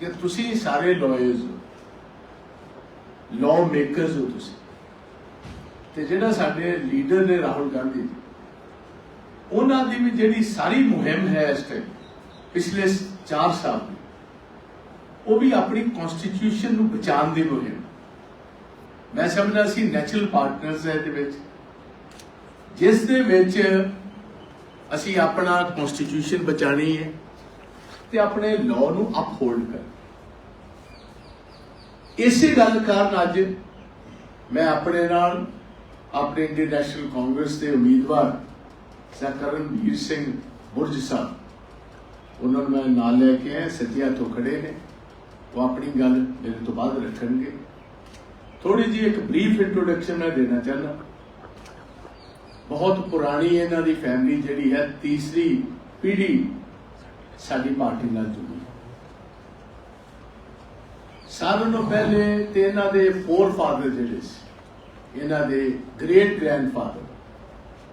ਕਿ ਤੁਸੀਂ ਸਾਰੇ ਲਾਇਰਸ ਹੋ। ਲਾਅ ਮੇਕਰਸ ਹੋ ਤੁਸੀਂ। ਤੇ ਜਿਹੜਾ ਸਾਡੇ ਲੀਡਰ ਨੇ ਰਾਹੁਲ ਗਾਂਧੀ ਜੀ, ਉਹਨਾਂ ਦੀ ਵੀ ਜਿਹੜੀ ਸਾਰੀ ਮੁਹਿੰਮ ਹੈ ਇਸ ਟਾਈਮ ਪਿਛਲੇ 4 ਸਾਲ ਦੀ, ਉਹ ਵੀ ਆਪਣੀ ਕਨਸਟੀਟਿਊਸ਼ਨ ਨੂੰ ਬਚਾਉਣ ਦੀ ਮੁਹਿੰਮ। ਮੈਂ ਸਮਝਦਾ ਸੀ ਨੈਚੁਰਲ ਪਾਰਟਨਰਸ ਹੈ ਇਹਦੇ ਵਿੱਚ। ਜਿਸ ਦੇ ਵਿੱਚ ਅਸੀਂ ਆਪਣਾ ਕਨਸਟੀਟਿਊਸ਼ਨ ਬਚਾਣੀ ਹੈ। ਤੇ ਆਪਣੇ ਲਾਅ ਨੂੰ ਅਪਹੋਲਡ ਕਰ। ਇਸੇ ਗੱਲ ਕਾਰਨ ਅੱਜ ਮੈਂ ਆਪਣੇ ਨਾਲ ਆਪਣੇ ਇੰਡੀਅਨ ਨੈਸ਼ਨਲ ਕਾਂਗਰਸ ਦੇ ਉਮੀਦਵਾਰ ਸਰ ਕਰਨਵੀਰ ਸਿੰਘ ਬੁਰਜ ਸਾਹਿਬ, ਉਹਨਾਂ ਨੂੰ ਮੈਂ ਨਾਲ ਲੈ ਕੇ ਆਇਆ, ਸੱਜਿਆ ਤੋਂ ਖੜੇ ਨੇ। ਉਹ ਆਪਣੀ ਗੱਲ ਮੇਰੇ ਤੋਂ ਬਾਅਦ ਰੱਖਣਗੇ। ਥੋੜੀ ਜੀ ਇੱਕ ਬਰੀਫ ਇੰਟਰੋਡਕਸ਼ਨ ਮੈਂ ਦੇਣਾ ਚਾਹੁੰਦਾ। ਬਹੁਤ ਪੁਰਾਣੀ ਇਹਨਾਂ ਦੀ ਫੈਮਿਲੀ ਜਿਹੜੀ ਹੈ, ਤੀਸਰੀ ਪੀੜ੍ਹੀ ਸਾਡੀ ਪਾਰਟੀ ਨਾਲ ਜੁੜੀ। ਸਾਰਿਆਂ ਨੂੰ ਪਹਿਲੇ ਤੇ ਇਹਨਾਂ ਦੇ ਫੋਰ ਫਾਦਰ ਜਿਹੜੇ ਸੀ, ਇਹਨਾਂ ਦੇ ਗ੍ਰੇਟ ਗ੍ਰੈਂਡਫਾਦਰ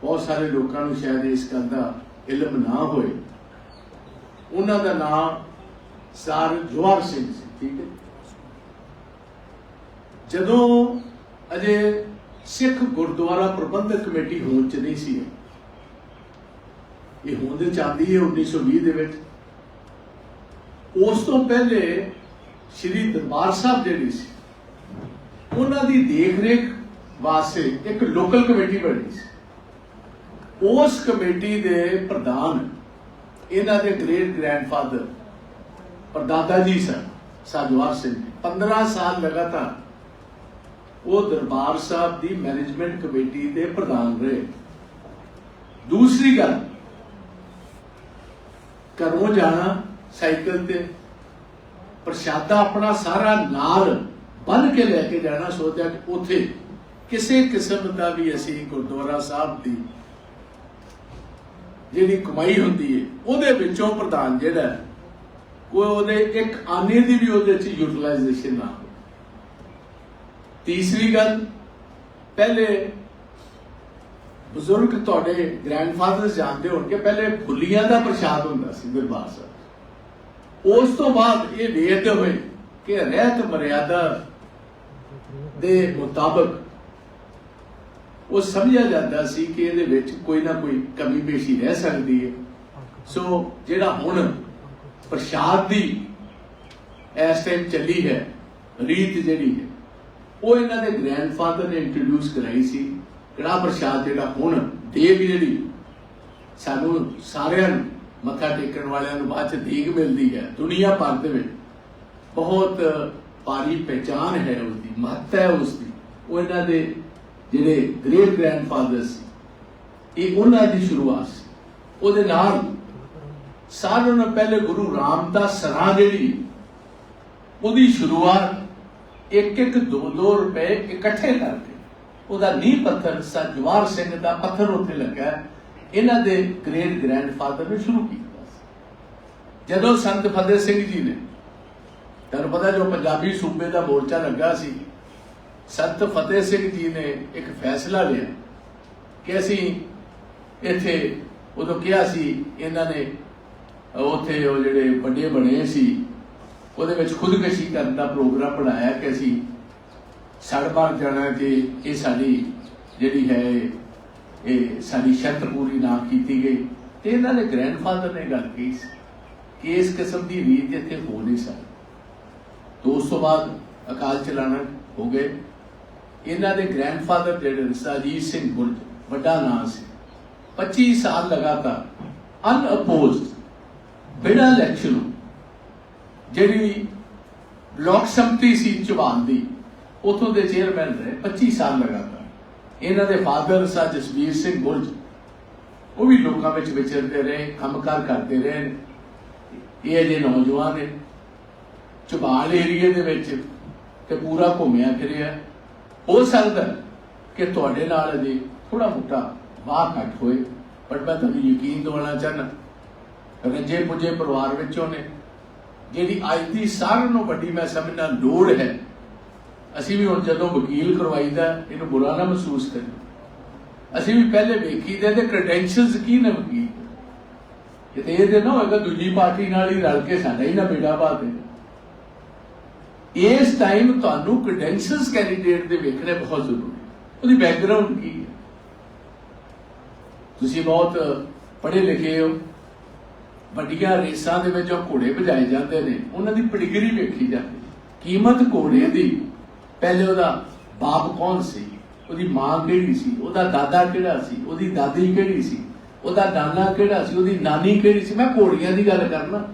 ਬਹੁਤ ਸਾਰੇ ਲੋਕਾਂ ਨੂੰ ਸ਼ਾਇਦ ਇਸ ਗੱਲ ਦਾ ਇਲਮ ਨਾ ਹੋਏ। ਉਹਨਾਂ ਦਾ ਨਾਮ ਸਰ ਜਵਾਰ ਸਿੰਘ ਸੀ, ਠੀਕ ਹੈ? ਜਦੋਂ ਅਜੇ ਸਿੱਖ ਗੁਰਦੁਆਰਾ ਪ੍ਰਬੰਧਕ ਕਮੇਟੀ ਹੋਂਦ ਚ ਨਹੀਂ ਸੀ ਇਹ ਹੋਂਦ ਚ ਆਉਂਦੀ ਹੈ 1920 ਦੇ ਵਿੱਚ। ਉਸ ਤੋਂ ਪਹਿਲੇ ਸ਼੍ਰੀ ਦਰਬਾਰ ਸਾਹਿਬ ਜਿਹੜੀ ਸੀ, ਉਹਨਾਂ ਦੀ ਦੇਖ-ਰੇਖ ਵਾਸਤੇ ਇੱਕ ਲੋਕਲ ਕਮੇਟੀ ਬਣੀ ਸੀ। ਉਸ ਕਮੇਟੀ ਦੇ ਪ੍ਰਧਾਨ, ਇਹਨਾਂ ਦੇ ਗ੍ਰੇਟ ਗ੍ਰੈਂਡਫਾਦਰ ਪਰਦਾਦਾ ਜੀ ਸਨ, ਸਾਜਵਾਰ ਸਿੰਘ। 15 ਸਾਲ ਲਗਾਤਾਰ ਉਹ ਦਰਬਾਰ ਸਾਹਿਬ ਦੀ ਮੈਨੇਜਮੈਂਟ ਕਮੇਟੀ ਦੇ ਪ੍ਰਧਾਨ ਰਹੇ। ਦੂਸਰੀ ਗੱਲ, ਘਰੋਂ ਜਾਣਾ ਸਾਈਕਲ ਤੇ। ਪ੍ਰਸ਼ਾਦਾ ਆਪਣਾ ਸਾਰਾ ਨਾਲ ਬੰਨ ਕੇ ਲੈ ਕੇ ਜਾਣਾ ਸੋਚਿਆ ਕਿ ਉਥੇ ਕਿਸੇ ਕਿਸਮ ਦਾ ਵੀ ਅਸੀਂ ਗੁਰਦੁਆਰਾ ਸਾਹਿਬ ਦੀ ਜਿਹੜੀ ਕਮਾਈ ਹੁੰਦੀ ਹੈ ਉਹਦੇ ਵਿੱਚੋਂ ਪ੍ਰਧਾਨ ਜਿਹੜਾ ਕੋਈ ਉਹਦੇ ਇੱਕ ਆਨੇ ਦੀ ਵੀ ਉਹਦੇ ਵਿੱਚ ਯੂਟਿਲਾਈਜੇਸ਼ਨ ਨਾ ਹੋਵੇ ਤੀਸਰੀ ਗੱਲ, ਪਹਿਲੇ ਬਜ਼ੁਰਗ ਤੁਹਾਡੇ ਗ੍ਰੈਂਡਫਾਦਰਸ ਜਾਣਦੇ ਹੋਣਗੇ, ਪਹਿਲੇ ਫੁੱਲੀਆਂ ਦਾ ਪ੍ਰਸ਼ਾਦ ਹੁੰਦਾ ਸੀ ਦਰਬਾਰ ਸਾਹਿਬ। ਉਸ ਤੋਂ ਬਾਅਦ ਇਹ ਵੇਖਦੇ ਹੋਏ ਕਿ ਰਹਿਤ ਮਰਿਆਦਾ ਦੇ ਮੁਤਾਬਕ ਉਹ ਸਮਝਿਆ ਜਾਂਦਾ ਸੀ ਕਿ ਇਹਦੇ ਵਿੱਚ ਕੋਈ ਨਾ ਕੋਈ ਕਮੀ ਪੇਸ਼ੀ ਰਹਿ ਸਕਦੀ ਹੈ। ਸੋ ਜਿਹੜਾ ਹੁਣ ਪ੍ਰਸ਼ਾਦ ਦੀ ਇਸ ਟਾਈਮ ਚੱਲੀ ਹੈ, ਰੀਤ ਜਿਹੜੀ ਹੈ, ਉਹ ਇਹਨਾਂ ਦੇ ਗ੍ਰੈਂਡਫਾਦਰ ਨੇ ਇੰਟਰੋਡਿਊਸ ਕਰਾਈ ਸੀ। ਕੜਾ ਪ੍ਰਸ਼ਾਦ ਜਿਹੜਾ ਹੁਣ ਦੇਵ ਜਿਹੜੀ ਸਾਨੂੰ ਸਾਰਿਆਂ ਨੂੰ ਮੱਥਾ ਟੇਕਣ ਵਾਲਿਆਂ ਨੂੰ ਬਾਅਦ ਚ ਦੇਗ ਮਿਲਦੀ ਹੈ, ਦੁਨੀਆ ਭਰ ਦੇ ਵਿੱਚ। ਬਹੁਤ ਭਾਰੀ ਪਹਿਚਾਨ ਹੈ ਉਸ ਦੀ ਮਹੱਤਤਾ ਹੈ ਉਸ ਦੀ ਉਹ ਇਹਨਾਂ ਦੇ ਜਿਹੜੇ ਗ੍ਰੇਟ ਗ੍ਰੈਂਡਫਾਦਰ ਸੀ, ਇਹ ਉਹਨਾਂ ਦੀ ਸ਼ੁਰੂਆਤ ਸੀ। ਉਹਦੇ ਨਾਲ ਸਾਰਿਆਂ ਨੂੰ ਪਹਿਲੇ ਗੁਰੂ ਰਾਮਦਾਸ ਸਰਾਂ ਜਿਹੜੀ ਉਹਦੀ ਸ਼ੁਰੂਆਤ ਇੱਕ ਇੱਕ ਦੋ ਦੋ ਰੁਪਏ ਇਕੱਠੇ ਕਰਕੇ ਉਹਦਾ ਨੀਂਹ ਪੱਥਰ ਸਜਵਾਰ ਸਿੰਘ ਦਾ ਪੱਥਰ ਉੱਥੇ ਲੱਗਾ ਇਹਨਾਂ ਦੇ ਗ੍ਰੇਟ ਗ੍ਰੈਂਡਫਾਦਰ ਨੇ ਸ਼ੁਰੂ ਕੀਤਾ ਸੀ। ਜਦੋਂ ਸੰਤ ਫਤਿਹ ਸਿੰਘ ਜੀ ਨੇ, ਤੁਹਾਨੂੰ ਪਤਾ ਜੋ ਪੰਜਾਬੀ ਸੂਬੇ ਦਾ ਮੋਰਚਾ ਲੱਗਾ ਸੀ, ਸੰਤ ਫਤਿਹ ਸਿੰਘ ਜੀ ਨੇ ਇੱਕ ਫੈਸਲਾ ਲਿਆ ਕਿ ਅਸੀਂ ਇੱਥੇ ਉਦੋਂ ਕਿਹਾ ਸੀ, ਇਹਨਾਂ ਨੇ ਉੱਥੇ ਉਹ ਜਿਹੜੇ ਵੱਡੇ ਬਣੇ ਸੀ, ਉਹਦੇ ਵਿੱਚ ਖੁਦਕਸ਼ੀ ਕਰਨ ਦਾ ਪ੍ਰੋਗਰਾਮ ਬਣਾਇਆ ਕਿ ਅਸੀਂ ਸੜਬਾਰ ਜਾਣਾ ਕਿ ਇਹ ਸਾਡੀ ਜਿਹੜੀ ਹੈ ਇਹ ਸਾਡੀ ਸ਼ਰਤ ਪੂਰੀ ਨਾ ਕੀਤੀ ਗਈ। ਤੇ ਇਹਨਾਂ ਦੇ ਗ੍ਰੈਂਡਫਾਦਰ ਨੇ ਗੱਲ ਕੀਤੀ ਸੀ ਕਿ ਇਸ ਕਿਸਮ ਦੀ ਰੀਤ ਇੱਥੇ ਹੋ ਨਹੀਂ ਸਕਦੀ। ਉਸ ਤੋਂ ਬਾਅਦ ਅਕਾਲ ਚਲਾਣਾ ਹੋ ਗਏ। ਇਹਨਾਂ ਦੇ ਗ੍ਰੈਂਡਫਾਦਰ ਜਿਹੜੇ ਨੇ, ਸਾਜੀਤ ਸਿੰਘ ਬੁਰਜ ਵੱਡਾ ਨਾਂ ਸੀ। 25 ਸਾਲ ਲਗਾਤਾਰ ਅਨਅਪੋਜ਼ਡ ਬਿਨਾਂ ਇਲੈਕਸ਼ਨ ਜਿਹੜੀ ਬਲਾਕ ਸੰਮਤੀ ਸੀ ਚੌਹਾਨ ਦੀ ਉਥੋਂ ਦੇ ਚੇਅਰਮੈਨ ਰਹੇ 25 ਸਾਲ ਲਗਾਤਾਰ। ਇਹਨਾਂ ਦੇ ਫਾਦਰ ਸਾ ਜਸਵੀਰ ਸਿੰਘ ਬੁਰਜ, ਉਹ ਵੀ ਲੋਕਾਂ ਵਿੱਚ ਵਿਚਰਦੇ ਰਹੇ, ਕੰਮਕਾਰ ਕਰਦੇ ਰਹੇ ਨੇ। ਇਹ ਅਜੇ ਨੌਜਵਾਨ ਨੇ, ਚਬਾਲ ਏਰੀਏ ਦੇ ਵਿੱਚ ਤੇ ਪੂਰਾ ਘੁੰਮਿਆ ਫਿਰਿਆ ਹੋ ਸਕਦਾ ਕਿ ਤੁਹਾਡੇ ਨਾਲ ਅਜੇ ਥੋੜਾ ਮੋਟਾ ਵਾਹ ਘੱਟ ਹੋਏ, ਪਰ ਮੈਂ ਤੁਹਾਨੂੰ ਯਕੀਨ ਦਿਵਾਉਣਾ ਚਾਹਨਾ ਰੰਜੇ ਪੁੱਜੇ ਪਰਿਵਾਰ ਵਿੱਚੋਂ ਨੇ ਜਿਹੜੀ ਅੱਜ ਦੀ ਸਾਰਿਆਂ ਨੂੰ ਵੱਡੀ ਮੈਂ ਸਮਝਣਾ ਲੋੜ ਹੈ ਅਸੀਂ ਵੀ ਹੁਣ ਜਦੋਂ ਵਕੀਲ ਕਰਵਾਈਦਾ, ਇਹਨੂੰ ਬੁਰਾ ਨਾ ਮਹਿਸੂਸ ਕਰੀ ਅਸੀਂ ਵੀ ਪਹਿਲੇ ਵੇਖੀਦੇ ਤੇ ਕ੍ਰੈਡੈਂਸ਼ੀਅਲਸ ਕੀ ਨੇ ਵਕੀਲ? ਕਿਤੇ ਇਹ ਤੇ ਨਾ ਹੋਏਗਾ ਦੂਜੀ ਪਾਰਟੀ ਨਾਲ ਹੀ ਰਲ ਕੇ ਸਾਡਾ ਹੀ ਨਾ ਬੇੜਾ ਪਾ ਦੇ। ਇਸ ਟਾਈਮ ਤੁਹਾਨੂੰ ਕ੍ਰੈਡੈਂਸ਼ੀਅਲਸ ਕੈਂਡੀਡੇਟ ਦੇ ਵੇਖਣੇ ਬਹੁਤ ਜ਼ਰੂਰੀ ਉਹਦੀ ਬੈਕਗ੍ਰਾਉਂਡ ਕੀ ਹੈ? ਤੁਸੀਂ ਬਹੁਤ ਪੜ੍ਹੇ ਲਿਖੇ ਹੋ। ਵੱਡੀਆਂ ਰੇਸਾਂ ਦੇ ਵਿੱਚ ਉਹ ਘੋੜੇ ਭਜਾਏ ਜਾਂਦੇ ਨੇ। ਉਹਨਾਂ ਦੀ ਪੜਿਗਰੀ ਵੇਖੀ ਜਾਂਦੀ ਕੀਮਤ ਘੋੜੇ ਦੀ। ਪਹਿਲੇ ਉਹਦਾ ਬਾਪ ਕੌਣ ਸੀ? ਉਹਦੀ ਮਾਂ ਕਿਹੜੀ ਸੀ? ਉਹਦਾ ਦਾਦਾ ਕਿਹੜਾ ਸੀ? ਉਹਦੀ ਦਾਦੀ ਕਿਹੜੀ ਸੀ? ਉਹਦਾ ਨਾਨਾ ਕਿਹੜਾ ਸੀ? ਉਹਦੀ ਨਾਨੀ ਕਿਹੜੀ ਸੀ? ਮੈਂ ਘੋੜੀਆਂ ਦੀ ਗੱਲ ਕਰਨਾ।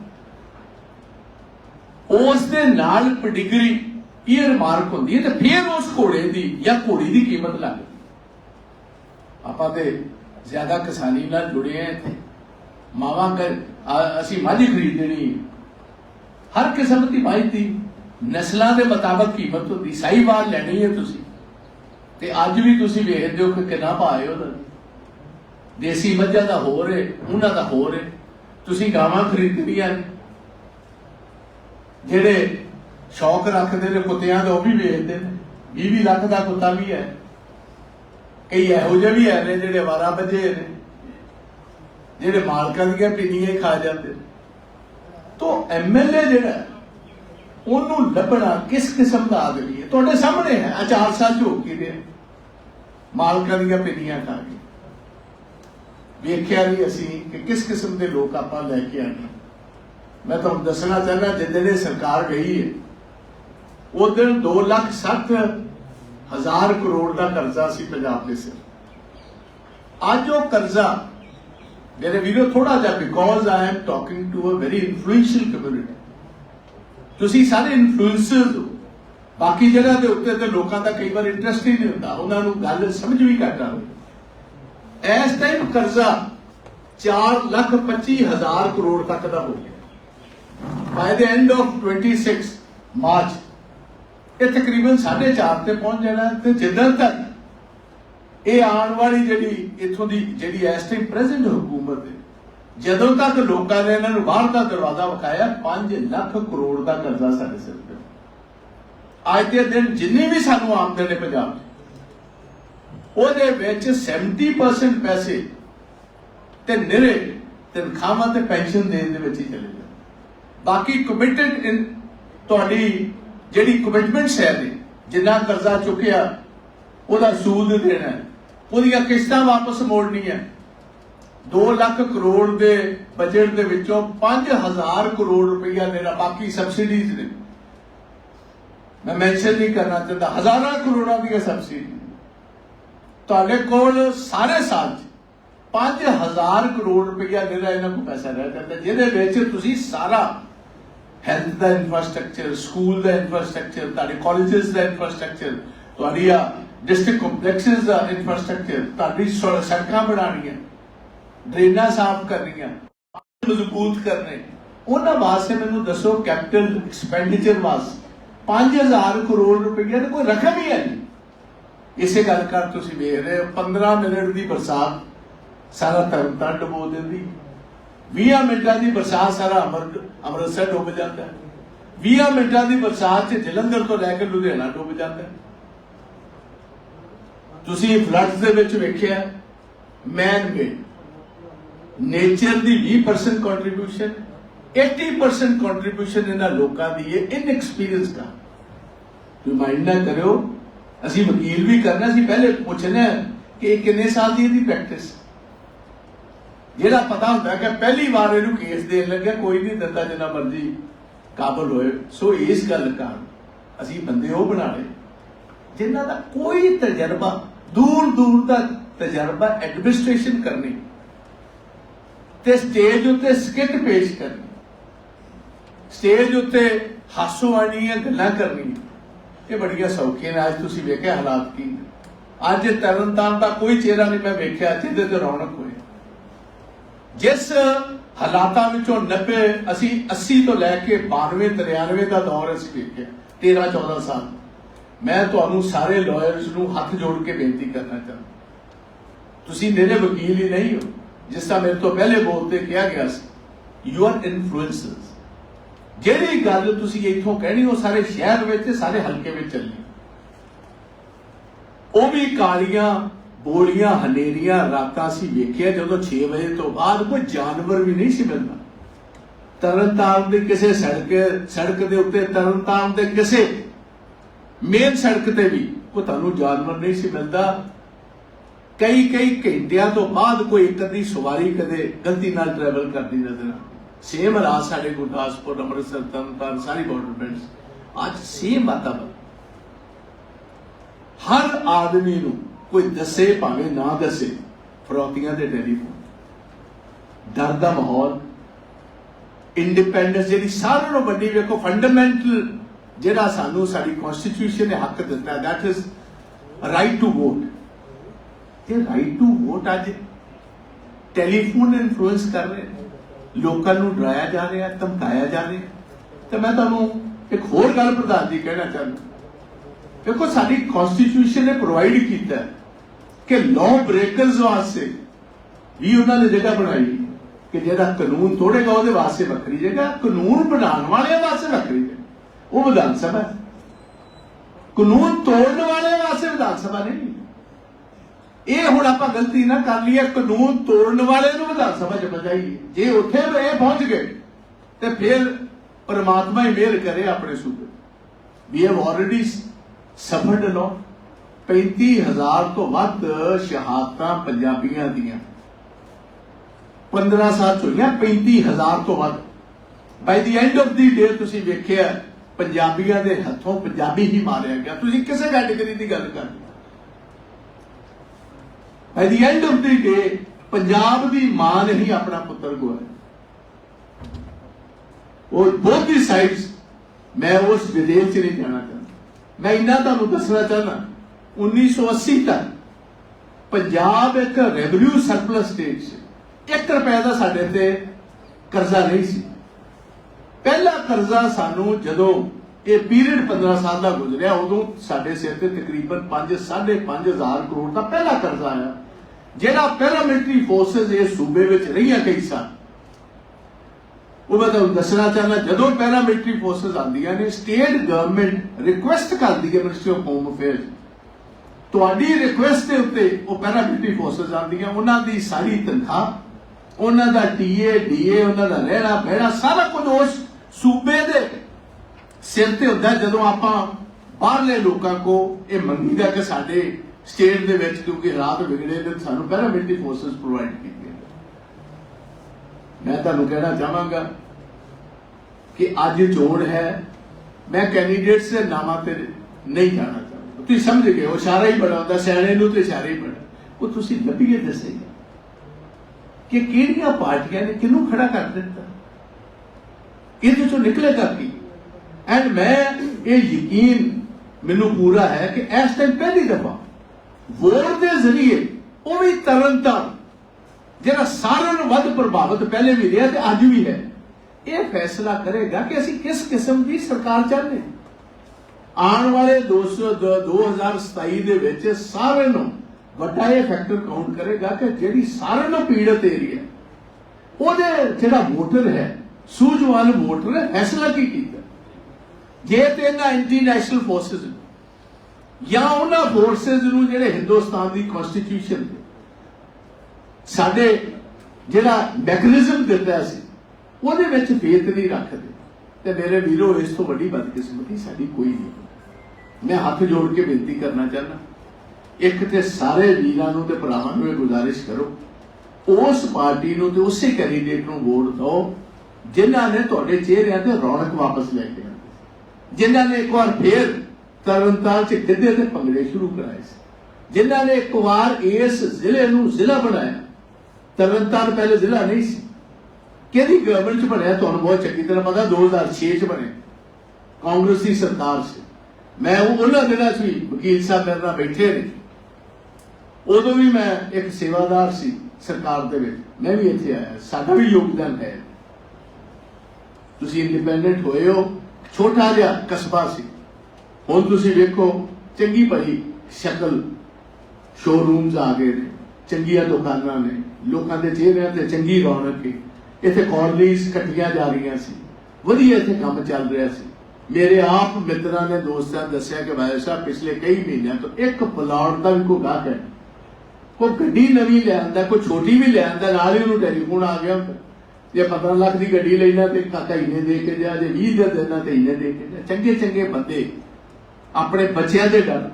ਉਸ ਦੇ ਨਾਲ ਪਡਿਗਰੀ ਇਹ ਰਿਮਾਰਕ ਹੁੰਦੀ ਹੈ ਤੇ ਫਿਰ ਉਸ ਘੋੜੇ ਦੀ ਜਾਂ ਘੋੜੀ ਦੀ ਕੀਮਤ ਲੱਗਦੀ ਆਪਾਂ ਤੇ ਜ਼ਿਆਦਾ ਕਿਸਾਨੀ ਨਾਲ ਜੁੜੇ ਆ ਇੱਥੇ। ਮਾਵਾਂ ਕਰ ਆ- ਅਸੀਂ ਮੱਝ ਖਰੀਦਣੀ ਹਰ ਕਿਸਮ ਦੀ ਮੱਝ ਦੀ ਨਸਲਾਂ ਦੇ ਮੁਤਾਬਕ ਕੀਮਤ ਹੁੰਦੀ ਸਹੀ ਸਾਈਵਾਲ ਲੈਣੀ ਹੈ ਤੁਸੀਂ। ਤੇ ਅੱਜ ਵੀ ਤੁਸੀਂ ਵੇਖਦੇ ਹੋ ਕਿ ਕਿੰਨਾ ਭਾਅ ਉਹਦਾ ਦੇਸੀ ਮੱਝਾਂ ਦਾ ਹੋਰ ਹੈ, ਉਹਨਾਂ ਦਾ ਹੋਰ ਹੈ। ਤੁਸੀਂ ਗਾਵਾਂ ਖਰੀਦਣੀਆਂ ਜਿਹੜੇ ਸ਼ੌਕ ਰੱਖਦੇ ਨੇ ਕੁੱਤਿਆਂ ਦਾ ਉਹ ਵੀ ਵੇਚਦੇ ਨੇ। 20 ਲੱਖ ਦਾ ਕੁੱਤਾ ਵੀ ਹੈ। ਕਈ ਇਹੋ ਜਿਹੇ ਵੀ ਹੈ ਨੇ ਜਿਹੜੇ ਵਾਰਾ ਬੱਜੇ ਨੇ। ਜਿਹੜੇ ਮਾਲਕਾਂ ਦੀਆਂ ਪਿੰਨੀਆਂ ਖਾ ਜਾਂਦੇ ਨੇ। ਤੋ ਐਮਐਲਏ ਜਿਹੜਾ ਉਹਨੂੰ ਲੱਭਣਾ ਕਿਸ ਕਿਸਮ ਦਾ ਆਦਮੀ ਹੈ? ਤੁਹਾਡੇ ਸਾਹਮਣੇ ਹੈ ਅਚਾਰ ਸਾਲ ਜੋ ਕੀ ਰਿਹਾ ਮਾਲਕਾਂ ਦੀਆਂ ਪਿੰਨੀਆਂ ਖਾ ਕੇ। ਵੇਖਿਆ ਵੀ ਅਸੀਂ ਕਿ ਕਿਸ ਕਿਸਮ ਦੇ ਲੋਕ ਆਪਾਂ ਲੈ ਕੇ ਆਏ ਮੈਂ ਤੁਹਾਨੂੰ ਦੱਸਣਾ ਚਾਹੁੰਦਾ ਜਿੱਦਣ ਇਹ ਸਰਕਾਰ ਗਈ ਹੈ ਉਹ ਦਿਨ 2 ਲੱਖ 60 ਹਜ਼ਾਰ ਕਰੋੜ ਦਾ ਕਰਜ਼ਾ ਸੀ ਪੰਜਾਬ ਦੇ ਸਿਰ। ਅੱਜ ਉਹ ਕਰਜ਼ਾ, ਮੇਰੇ ਵੀਰੋ ਥੋੜਾ ਜਿਹਾ because I am talking to a very influential community ਤੁਸੀਂ ਸਾਰੇ ਇਨਫਲੂਐਂਸਰਸ ਹੋ। ਬਾਕੀ ਜਗ੍ਹਾ ਦੇ ਉੱਤੇ ਤੇ ਲੋਕਾਂ ਦਾ ਕਈ ਵਾਰ ਇੰਟਰਸਟ ਹੀ ਨਹੀਂ ਹੁੰਦਾ। ਉਹਨਾਂ ਨੂੰ ਗੱਲ ਸਮਝ ਵੀ ਘੱਟ ਆਉਂਦੀ। ਇਸ ਟਾਈਮ ਕਰਜ਼ਾ 4 ਲੱਖ 25 ਹਜ਼ਾਰ ਕਰੋੜ ਤੱਕ ਦਾ ਹੋ ਗਿਆ। By the end of 26 March ਇਹ ਤਕਰੀਬਨ 4.5 ਤੇ ਪਹੁੰਚ ਜਾਣਾ ਹੈ। ਤੇ ਜਿੱਦਣ ਤੱਕ ਇਹ ਆਉਣ ਵਾਲੀ ਜਿਹੜੀ ਇੱਥੋਂ ਦੀ ਜਿਹੜੀ ਇਸ ਟਾਈਮ ਪ੍ਰੈਜ਼ੈਂਟ ਹਕੂਮਤ ਹੈ ਜਦੋਂ ਤੱਕ ਲੋਕਾਂ ਨੇ ਇਹਨਾਂ ਨੂੰ ਬਾਹਰ ਦਾ ਦਰਵਾਜ਼ਾ ਵਿਖਾਇਆ 5 ਲੱਖ ਕਰੋੜ ਦਾ ਕਰਜ਼ਾ ਸਾਡੇ ਸਿਰ ਤੇ। ਅੱਜ ਦੇ ਦਿਨ ਜਿੰਨੀ ਵੀ ਸਾਨੂੰ ਆਮਦਨ ਹੈ ਪੰਜਾਬ 'ਚ, ਉਹਦੇ ਵਿੱਚ 70% ਪੈਸੇ ਤੇ ਨਿਰੇ ਤਨਖਾਹਾਂ ਤੇ ਪੈਨਸ਼ਨ ਦੇਣ ਦੇ ਵਿੱਚ ਹੀ ਚਲੇ ਜਾਂਦੇ ਬਾਕੀ ਕਮਿਟਡ ਤੁਹਾਡੀ ਜਿਹੜੀ ਕਮਿਟਮੈਂਟਸ ਹੈ ਨੇ ਜਿੰਨਾ ਕਰਜ਼ਾ ਚੁੱਕਿਆ ਉਹਦਾ ਸੂਦ ਦੇਣਾ ਉਹਦੀਆਂ ਕਿਸ਼ਤਾਂ ਵਾਪਸ ਮੋੜਨੀਆਂ 2 ਲੱਖ ਕਰੋੜ ਦੇ ਬਜਟ ਦੇ ਵਿੱਚੋਂ 5000 ਕਰੋੜ ਰੁਪਈਆ ਦੇਣਾ ਬਾਕੀ ਸਬਸਿਡੀਜ਼ ਨੇ। ਮੈਂ ਮੈਂਸ਼ਨ ਨਹੀਂ ਕਰਨਾ ਚਾਹੁੰਦਾ। ਹਜ਼ਾਰਾਂ ਕਰੋੜਾਂ ਦੀਆਂ ਸਬਸਿਡੀ ਤੁਹਾਡੇ ਕੋਲ ਸਾਰੇ ਸਾਲ 'ਚ 5000 ਕਰੋੜ ਰੁਪਈਆ ਜਿਹੜਾ ਇਹਨਾਂ ਕੋਲ ਪੈਸਾ ਰਹਿ ਜਾਂਦਾ, ਜਿਹਦੇ ਵਿੱਚ ਤੁਸੀਂ ਸਾਰਾ ਹੈਲਥ ਦਾ ਇਨਫਰਾਸਟ੍ਰਕਚਰ ਸਕੂਲ ਦਾ ਇਨਫਰਾਸਟ੍ਰਕਚਰ ਤੁਹਾਡੇ ਕਾਲਜਸ ਦਾ ਇਨਫਰਾਸਟ੍ਰਕਚਰ ਤੁਹਾਡੀ ਆ ਡਿਸਟ੍ਰਿਕਟ ਕੰਪਲੈਕਸਸ ਦਾ ਇਨਫਰਾਸਟ੍ਰਕਚਰ ਤੁਹਾਡੀ ਸੜਕਾਂ ਬਣਾਉਣੀਆਂ। ਡਰੇਨਾਂ ਸਾਫ਼ ਕਰਨੀਆਂ ਮਜ਼ਬੂਤ ਕਰਨੇ। ਉਹਨਾਂ ਵਾਸਤੇ ਮੈਨੂੰ ਦੱਸੋ ਕੈਪੀਟਲ ਐਕਸਪੈਂਡੀਚਰ ਵਾਸਤੇ। 5000 ਕਰੋੜ ਰੁਪਈਆ ਦਾ ਕੋਈ ਰਕਮ ਹੀ ਹੈ ਨਹੀਂ। ਇਸੇ ਗੱਲ ਕਰ ਤੁਸੀਂ ਵੇਖ ਰਹੇ ਹੋ 15 ਮਿੰਟ ਦੀ ਬਰਸਾਤ, ਸਾਰਾ ਤਰਨਤਾਰਨ ਡੁਬੋ ਦਿੰਦੀ। 20 ਮਿੰਟਾਂ ਦੀ ਬਰਸਾਤ ਸਾਰਾ ਅਮਰ ਅੰਮ੍ਰਿਤਸਰ ਡੁੱਬ ਜਾਂਦਾ। ਹੈ 20 ਮਿੰਟਾਂ ਦੀ ਬਰਸਾਤ 'ਚ ਜਲੰਧਰ ਤੋਂ ਲੈ ਕੇ ਲੁਧਿਆਣਾ ਡੁੱਬ ਜਾਂਦਾ। ਤੁਸੀਂ ਫਲੱਡਸ ਦੇ ਵਿੱਚ ਵੇਖਿਆ ਮੈਨ ਮੇਡ ਨੇਚਰ ਦੀ 20% ਕੰਟਰੀਬਿਊਸ਼ਨ 80% ਕੰਟਰੀਬਿਊਸ਼ਨ ਇਹਨਾਂ ਲੋਕਾਂ ਦੀ ਹੈ ਇਨਐਕਸਪੀਰੀਅੰਸ ਦਾ ਰਿਮਾਈਂਡ ਨਾ ਕਰਿਓ, ਅਸੀਂ ਵਕੀਲ ਵੀ ਕਰਨਾ ਸੀ ਪਹਿਲੇ ਪੁੱਛਣਾ ਕਿ ਇਹ ਕਿੰਨੇ ਸਾਲ ਦੀ ਇਹਦੀ ਪ੍ਰੈਕਟਿਸ ਜਿਹੜਾ ਪਤਾ ਹੁੰਦਾ ਕਿ ਪਹਿਲੀ ਵਾਰ ਇਹਨੂੰ ਕੇਸ ਦੇਣ ਲੱਗਿਆ, ਕੋਈ ਨਹੀਂ ਦਿੰਦਾ ਜਿੰਨਾ ਮਰਜ਼ੀ ਕਾਬਲ ਹੋਏ। ਸੋ ਇਸ ਗੱਲ ਕਾਰਨ ਅਸੀਂ ਬੰਦੇ ਉਹ ਬਣਾ ਲਏ, ਜਿਨ੍ਹਾਂ ਦਾ ਕੋਈ ਤਜਰਬਾ ਦੂਰ ਦੂਰ ਦਾ ਤਜਰਬਾ ਐਡਮਿਨਿਸਟ੍ਰੇਸ਼ਨ ਕਰਨੀ। ਤੇ ਸਟੇਜ ਉੱਤੇ ਸਕਿੱਟ ਪੇਸ਼ ਕਰਨੀ। ਸਟੇਜ ਉੱਤੇ ਹਾਸੋ ਵਾਲੀਆਂ ਗੱਲਾਂ ਕਰਨੀਆਂ। ਇਹ ਬੜੀਆਂ ਸੌਖੀਆਂ ਨੇ, ਅੱਜ ਤੁਸੀਂ ਵੇਖਿਆ ਹਾਲਾਤ ਕੀ ਨੇ। ਅੱਜ ਤਰਨਤਾਰਨ ਦਾ ਕੋਈ ਚਿਹਰਾ ਨਹੀਂ ਮੈਂ ਵੇਖਿਆ, ਜਿਹਦੇ ਤੇ ਰੌਣਕ ਹੋਏ। ਜਿਸ ਹਾਲਾਤਾਂ ਵਿੱਚੋਂ 90 ਅਸੀਂ 80 ਤੋਂ ਲੈ ਕੇ 92 93 ਦਾ ਦੌਰ ਅਸੀਂ ਵੇਖਿਆ 13 14 ਸਾਲ। ਮੈਂ ਤੁਹਾਨੂੰ ਸਾਰੇ ਲਾਇਰਸ ਨੂੰ ਹੱਥ ਜੋੜ ਕੇ ਬੇਨਤੀ ਕਰਨਾ ਚਾਹੁੰਦਾ। ਤੁਸੀਂ ਮੇਰੇ ਵਕੀਲ ਹੀ ਨਹੀਂ ਹੋ। ਜਿਸ ਤਰ੍ਹਾਂ ਮੇਰੇ ਤੋਂ ਪਹਿਲੇ ਬੋਲਦੇ ਕਿਹਾ ਗਿਆ ਸੀ ਯੂ ਆਰ ਇਨਫਲੂਐਂਸਰਸ ਜਿਹੜੀ ਗੱਲ ਤੁਸੀਂ ਇੱਥੋਂ ਕਹਿਣੀ, ਉਹ ਸਾਰੇ ਸ਼ਹਿਰ ਵਿੱਚ ਤੇ ਸਾਰੇ ਹਲਕੇ ਵਿੱਚ ਚੱਲਣੀ ਉਹ ਵੀ ਕਾਲੀਆਂ ਬੋਲੀਆਂ, ਹਨੇਰੀਆਂ ਰਾਤਾਂ ਸੀ ਵੇਖਿਆ, ਜਦੋਂ 6 ਵਜੇ ਤੋਂ ਬਾਅਦ ਕੋਈ ਜਾਨਵਰ ਵੀ ਨਹੀਂ ਸੀ ਮਿਲਦਾ। ਤਰਨਤਾਰਨ ਦੇ ਕਿਸੇ ਸੜਕ ਸੜਕ ਦੇ ਉੱਤੇ, ਤਰਨਤਾਰਨ ਦੇ ਕਿਸੇ ਮੇਨ ਸੜਕ ਤੇ ਵੀ ਕੋਈ ਤੁਹਾਨੂੰ ਜਾਨਵਰ ਨਹੀਂ ਸੀ ਮਿਲਦਾ। ਕਈ ਕਈ ਘੰਟਿਆਂ ਤੋਂ ਬਾਅਦ ਕੋਈ ਇੱਕ ਅੱਧੀ ਸਵਾਰੀ ਕਦੇ ਗਲਤੀ ਨਾਲ ਟਰੈਵਲ ਕਰਦੀ ਨਜ਼ਰ ਆ। ਸੇਮ ਰਾਤ ਸਾਡੇ ਗੁਰਦਾਸਪੁਰ, ਅੰਮ੍ਰਿਤਸਰ, ਤਰਨਤਾਰਨ, ਸਾਰੀ ਬਾਰਡਰ ਬੈਲਟਸ ਅੱਜ ਸੇਮ ਵਾਤਾਵਰਨ। ਹਰ ਆਦਮੀ ਨੂੰ ਕੋਈ ਦੱਸੇ ਭਾਵੇਂ ਨਾ ਦੱਸੇ, ਫਰੋਤੀਆਂ ਦੇ ਟੈਲੀਫੋਨ ਡਰ ਦਾ ਮਾਹੌਲ। ਇੰਡੀਪੈਂਡੈਂਸ ਜਿਹੜੀ ਸਾਰਿਆਂ ਨੂੰ ਵੱਡੀ ਵੇਖੋ ਫੰਡਾਮੈਂਟਲ ਜਿਹੜਾ ਸਾਨੂੰ ਸਾਡੀ ਕਨਸਟੀਟਿਊਸ਼ਨ ਨੇ ਹੱਕ ਦਿੱਤਾ that is right to vote ਇਹ ਰਾਈਟ ਟੂ ਵੋਟ ਅੱਜ ਟੈਲੀਫੋਨ ਇਨਫਲੂਐਂਸ ਕਰ ਰਹੇ ਲੋਕਾਂ ਨੂੰ ਡਰਾਇਆ ਜਾ ਰਿਹਾ ਧਮਕਾਇਆ ਜਾ ਰਿਹਾ ਤੇ ਮੈਂ ਤੁਹਾਨੂੰ ਇੱਕ ਹੋਰ ਗੱਲ ਪ੍ਰਧਾਨ ਜੀ ਕਹਿਣਾ ਚਾਹੁੰਦਾ ਦੇਖੋ ਸਾਡੀ ਕਨਸਟੀਟਿਊਸ਼ਨ ਨੇ ਪ੍ਰੋਵਾਈਡ ਕੀਤਾ ਕਿ ਲਾਅ ਬ੍ਰੇਕਰਸ ਵਾਸਤੇ ਵੀ ਉਹਨਾਂ ਨੇ ਜਗ੍ਹਾ ਬਣਾਈ ਕਿ ਜਿਹੜਾ ਕਾਨੂੰਨ ਤੋੜੇਗਾ ਉਹਦੇ ਵਾਸਤੇ ਵੱਖਰੀ ਜਗ੍ਹਾ ਕਾਨੂੰਨ ਬਣਾਉਣ ਵਾਲਿਆਂ ਵਾਸਤੇ ਵੱਖਰੀ ਜਗ੍ਹਾ ਉਹ ਵਿਧਾਨ ਸਭਾ ਕਾਨੂੰਨ ਤੋੜਨ ਵਾਲਿਆਂ ਵਾਸਤੇ ਵਿਧਾਨ ਸਭਾ ਨਹੀਂ ਇਹ ਹੁਣ ਆਪਾਂ ਗਲਤੀ ਨਾ ਕਰ ਲਈਏ, ਕਾਨੂੰਨ ਤੋੜਨ ਵਾਲੇ ਨੂੰ ਵਿਧਾਨ ਸਭਾ ਚ ਬਚਾਈਏ ਜੇ ਉੱਥੇ ਇਹ ਪਹੁੰਚ ਗਏ, ਤੇ ਫਿਰ ਪਰਮਾਤਮਾ ਹੀ ਮਿਹਰ ਕਰੇ ਆਪਣੇ ਸੂਬੇ। ਵੀ ਹੈਵ ਆਲਰੇਡੀ ਸਫਰਡ ਲੋ 35000 ਤੋਂ ਵੱਧ ਸ਼ਹਾਦਤਾਂ ਪੰਜਾਬੀਆਂ ਦੀਆਂ। 15 ਸਾਲ ਚ ਹੋਈਆਂ 35000 ਤੋਂ ਵੱਧ। ਬਾਈ ਦੀ ਐਂਡ ਆਫ ਦੀ ਡੇ ਤੁਸੀਂ ਵੇਖਿਆ, ਪੰਜਾਬੀਆਂ ਦੇ ਹੱਥੋਂ ਪੰਜਾਬੀ ਹੀ ਮਾਰਿਆ ਗਿਆ। ਤੁਸੀਂ ਕਿਸੇ ਕੈਟੇਗਰੀ ਦੀ ਗੱਲ ਕਰ at the end of the day Punjab ਦੀ ਮਾਂ ਨੇ ਹੀ ਆਪਣਾ ਪੁੱਤਰ ਗਵਾਇਆ ਉਹ ਬੋਥ ਦੀ ਸਾਈਡਸ ਮੈਂ ਉਸ ਵਿਦੇਸ਼ ਚ ਨਹੀਂ ਜਾਣਾ ਚਾਹੁੰਦਾ ਮੈਂ ਇਹਨਾਂ ਤੁਹਾਨੂੰ ਦੱਸਣਾ ਚਾਹੁੰਦਾ 1980 ਤੱਕ ਪੰਜਾਬ ਇੱਕ ਰੈਵਨਿਊ ਸਰਪਲਸ ਸਟੇਟ ਸੀ 1 ਰੁਪਏ ਦਾ ਸਾਡੇ ਤੇ ਕਰਜ਼ਾ ਨਹੀਂ ਸੀ ਪਹਿਲਾ ਕਰਜ਼ਾ ਸਾਨੂੰ ਜਦੋਂ ਇਹ ਪੀਰੀਅਡ 15 ਸਾਲ ਦਾ ਗੁਜ਼ਰਿਆ ਉਦੋਂ ਸਾਡੇ ਸਿਰ ਤੇ ਤਕਰੀਬਨ 5 5.5 ਹਜ਼ਾਰ ਕਰੋੜ ਦਾ ਪਹਿਲਾ ਕਰਜ਼ਾ ਆਇਆ ਜਿਹੜਾ ਪੈਰਾਮਿਲਟਰੀ ਫੋਰਸਸ ਇਹ ਸੂਬੇ ਵਿੱਚ ਰਹੀਆਂ ਕਈ ਸਾਲ, ਉਹ ਮੈਂ ਤੁਹਾਨੂੰ ਦੱਸਣਾ ਚਾਹੁੰਦਾ, ਜਦੋਂ ਪੈਰਾਮਿਲਟਰੀ ਫੋਰਸਸ ਆਉਂਦੀਆਂ ਨੇ ਸਟੇਟ ਗਵਰਨਮੈਂਟ ਰਿਕੁਐਸਟ ਕਰਦੀ ਹੈ ਮਿਨਿਸਟਰੀ ਆਫ ਹੋਮ ਅਫੇਅਰਸ ਤੁਹਾਡੀ ਰਿਕੁਐਸਟ ਦੇ ਉੱਤੇ ਉਹ ਪੈਰਾਮਿਲਟਰੀ ਫੋਰਸਸ ਆਉਂਦੀਆਂ, ਉਹਨਾਂ ਦੀ ਸਾਰੀ ਤਨਖਾਹ, ਉਹਨਾਂ ਦਾ ਟੀਏ ਡੀਏ ਉਹਨਾਂ ਦਾ ਰਹਿਣਾ ਬਹਿਣਾ, ਸਾਰਾ ਕੁਝ ਉਸ ਸੂਬੇ ਦੇ ਸਿਰ ਤੇ ਹੁੰਦਾ, ਜਦੋਂ ਆਪਾਂ ਬਾਹਰਲੇ ਲੋਕਾਂ ਕੋ ਇਹ ਮੰਗੀਦਾ ਕਿ ਸਾਡੇ ਸਟੇਟ ਦੇ ਵਿੱਚ, ਕਿਉਂਕਿ ਰਾਤ ਵਿਗੜੇ ਨੇ ਸਾਨੂੰ ਪੈਰਾਮਿਲਟਰੀ ਫੋਰਸਸ ਪ੍ਰੋਵਾਈਡ ਕੀਤੀਆਂ। ਮੈਂ ਤੁਹਾਨੂੰ ਕਹਿਣਾ ਚਾਹਾਂਗਾ ਕਿ ਅੱਜ ਚੋਣ ਹੈ। ਮੈਂ ਕੈਂਡੀਡੇਟਸ ਦੇ ਨਾਮਾਂ ਤੇ ਨਹੀਂ ਜਾਣਾ ਚਾਹੁੰਦਾ। ਤੁਸੀਂ ਸਮਝ ਗਏ, ਉਹ ਇਸ਼ਾਰਾ ਹੀ ਬੜਾ ਹੁੰਦਾ, ਸਿਆਣੇ ਨੂੰ ਤੇ ਇਸ਼ਾਰਾ ਹੀ ਬੜਾ। ਉਹ ਤੁਸੀਂ ਲੱਭੀਏ ਦੱਸੇ ਕਿ ਕਿਹੜੀਆਂ ਪਾਰਟੀਆਂ ਨੇ ਕਿਹਨੂੰ ਖੜਾ ਕਰ ਦਿੱਤਾ? ਇਹਦੇ ਚੋਂ ਨਿਕਲੇਗਾ ਕੀ? ਐਂਡ ਮੈਂ, ਇਹ ਯਕੀਨ ਮੈਨੂੰ ਪੂਰਾ ਹੈ ਕਿ ਇਸ ਟਾਈਮ ਪਹਿਲੀ ਦਫਾ ਵੋਟ ਦੇ ਜ਼ਰੀਏ, ਉਹ ਵੀ ਤਰਨਤਾਰਨ, ਜਿਹੜਾ ਸਾਰਿਆਂ ਨੂੰ ਵੱਧ ਪ੍ਰਭਾਵਿਤ, ਪਹਿਲੇ ਵੀ ਰਿਹਾ ਤੇ ਅੱਜ ਵੀ ਹੈ। ਇਹ ਫੈਸਲਾ ਕਰੇਗਾ ਕਿ ਅਸੀਂ ਕਿਸ ਕਿਸਮ ਦੀ ਸਰਕਾਰ ਚਾਹੁੰਦੇ ਹਾਂ। ਆਉਣ ਵਾਲੇ 200 2027 ਦੇ ਵਿੱਚ ਸਾਰਿਆਂ ਨੂੰ ਵੱਡਾ ਇਹ ਫੈਕਟਰ ਕਾਊਂਟ ਕਰੇਗਾ ਕਿ ਜਿਹੜੀ ਸਾਰਿਆਂ ਨੂੰ ਪੀੜਤ ਏਰੀਆ ਉਹਦੇ ਜਿਹੜਾ ਵੋਟਰ ਹੈ, ਸੂਝਵਾਨ ਵੋਟਰ ਨੇ ਫੈਸਲਾ ਕੀ ਕੀਤਾ? ਜੇ ਤੇ ਇਹਨਾਂ ਇੰਟਰਨੈਸ਼ਨਲ ਫੋਰਸਸ ਜਾਂ ਉਹਨਾਂ ਫੋਰਸਸ ਨੂੰ ਜਿਹੜੇ ਹਿੰਦੁਸਤਾਨ ਦੀ ਕਨਸਟੀਟਿਊਸ਼ਨ ਸਾਡੇ ਜਿਹੜਾ ਮੈਕੈਨਿਜ਼ਮ ਦਿੱਤਾ ਸੀ, ਉਹਦੇ ਵਿੱਚ ਫੇਤ ਨਹੀਂ ਰੱਖਦੇ। ਤੇ ਮੇਰੇ ਵੀਰੋ, ਇਸ ਤੋਂ ਵੱਡੀ ਬਦਕਿਸਮਤੀ ਸਾਡੀ ਕੋਈ ਨਹੀਂ। ਮੈਂ ਹੱਥ ਜੋੜ ਕੇ ਬੇਨਤੀ ਕਰਨਾ ਚਾਹੁੰਦਾ, ਇੱਕ ਤੇ ਸਾਰੇ ਵੀਰਾਂ ਨੂੰ ਤੇ ਭਰਾਵਾਂ ਨੂੰ ਇਹ ਗੁਜ਼ਾਰਿਸ਼ ਕਰੋ, ਉਸ ਪਾਰਟੀ ਨੂੰ ਤੇ ਉਸੇ ਕੈਂਡੀਡੇਟ ਨੂੰ ਵੋਟ ਦਿਓ, ਜਿਨ੍ਹਾਂ ਨੇ ਤੁਹਾਡੇ ਚਿਹਰਿਆਂ ਤੇ ਰੌਣਕ ਵਾਪਸ ਲੈ ਕੇ ਆਂਦੀ ਜਿਨ੍ਹਾਂ ਨੇ ਇੱਕ ਵਾਰ ਫੇਰ ਤਰਨਤਾਰਨ ਚ ਗਿੱਧੇ ਦੇ ਭੰਗੜੇ ਸ਼ੁਰੂ ਕਰਾਏ ਸੀ। ਜਿਨ੍ਹਾਂ ਨੇ ਇੱਕ ਵਾਰ ਇਸ ਜ਼ਿਲ੍ਹੇ ਨੂੰ ਜ਼ਿਲ੍ਹਾ ਬਣਾਇਆ। ਤਰਨਤਾਰਨ ਪਹਿਲੇ ਜ਼ਿਲ੍ਹਾ ਨਹੀਂ ਸੀ। ਕਿਹਦੀ ਗਵਰਨਮੈਂਟ ਚ ਬਣਿਆ ਤੁਹਾਨੂੰ ਬਹੁਤ ਚੰਗੀ ਤਰ੍ਹਾਂ ਪਤਾ 2006 ਚ ਬਣੇ ਕਾਂਗਰਸੀ ਸਰਕਾਰ ਸੀ। ਮੈਂ ਉਹ ਉਹਨਾਂ ਦਿਨਾਂ 'ਚ ਵੀ ਵਕੀਲ ਸਾਹਿਬ ਮੇਰੇ ਨਾਲ ਬੈਠੇ ਨੇ। ਉਦੋਂ ਵੀ ਮੈਂ ਇੱਕ ਸੇਵਾਦਾਰ ਸੀ ਸਰਕਾਰ ਦੇ ਵਿੱਚ। ਮੈਂ ਵੀ ਇੱਥੇ ਆਇਆ। ਸਾਡਾ ਵੀ ਯੋਗਦਾਨ ਹੈ। ਤੁਸੀਂ ਇੰਡੀਪੈਂਡੈਂਟ ਹੋਏ ਹੋ। ਛੋਟਾ ਜਿਹਾ ਕਸਬਾ ਸੀ। ਹੁਣ ਤੁਸੀਂ ਵੇਖੋ, ਚੰਗੀ ਭਲੀ ਸ਼ਕਲ ਸ਼ੋਰੂਮਸ ਆ ਗਏ ਨੇ, ਚੰਗੀਆਂ ਦੁਕਾਨਾਂ ਨੇ, ਲੋਕਾਂ ਦੇ ਚਿਹਰਿਆਂ ਤੇ ਚੰਗੀ ਰੌਣਕ ਹੈ ਇੱਥੇ ਕਾਲਨੀਜ਼ ਕੱਟੀਆਂ ਜਾ ਰਹੀਆਂ ਸੀ? ਵਧੀਆ ਇੱਥੇ ਕੰਮ ਚੱਲ ਰਿਹਾ ਸੀ। ਮੇਰੇ ਆਪ ਮਿੱਤਰਾਂ ਨੇ ਦੋਸਤਾਂ ਦੱਸਿਆ ਕਿ ਭਾਈ ਸਾਹਿਬ, ਪਿਛਲੇ ਕਈ ਮਹੀਨਿਆਂ ਤੋਂ ਇੱਕ ਪਲਾਟ ਦਾ ਵੀ ਕੋਈ ਗਾਹਕ ਹੈ ਕੋਈ ਗੱਡੀ ਨਵੀਂ ਲੈ ਆਂਦਾ, ਕੋਈ ਛੋਟੀ ਵੀ ਲੈ ਆਂਦਾ, ਨਾਲ ਹੀ ਉਹਨੂੰ ਟੈਲੀਫੋਨ ਆ ਗਿਆ। ਹੁੰਦਾ। ਜੇ 15 ਲੱਖ ਦੀ ਗੱਡੀ ਲੈਣਾ ਤੇ ਕਾਕਾ ਇਹਨੇ ਦੇ ਕੇ ਜਾ, ਜੇ 20 ਦੇ ਦੇਣਾ ਤੇ ਇਹਨੇ ਦੇ ਕੇ ਜਾ। ਚੰਗੇ ਚੰਗੇ ਬੰਦੇ। ਆਪਣੇ ਬੱਚਿਆਂ ਦੇ ਡਰ।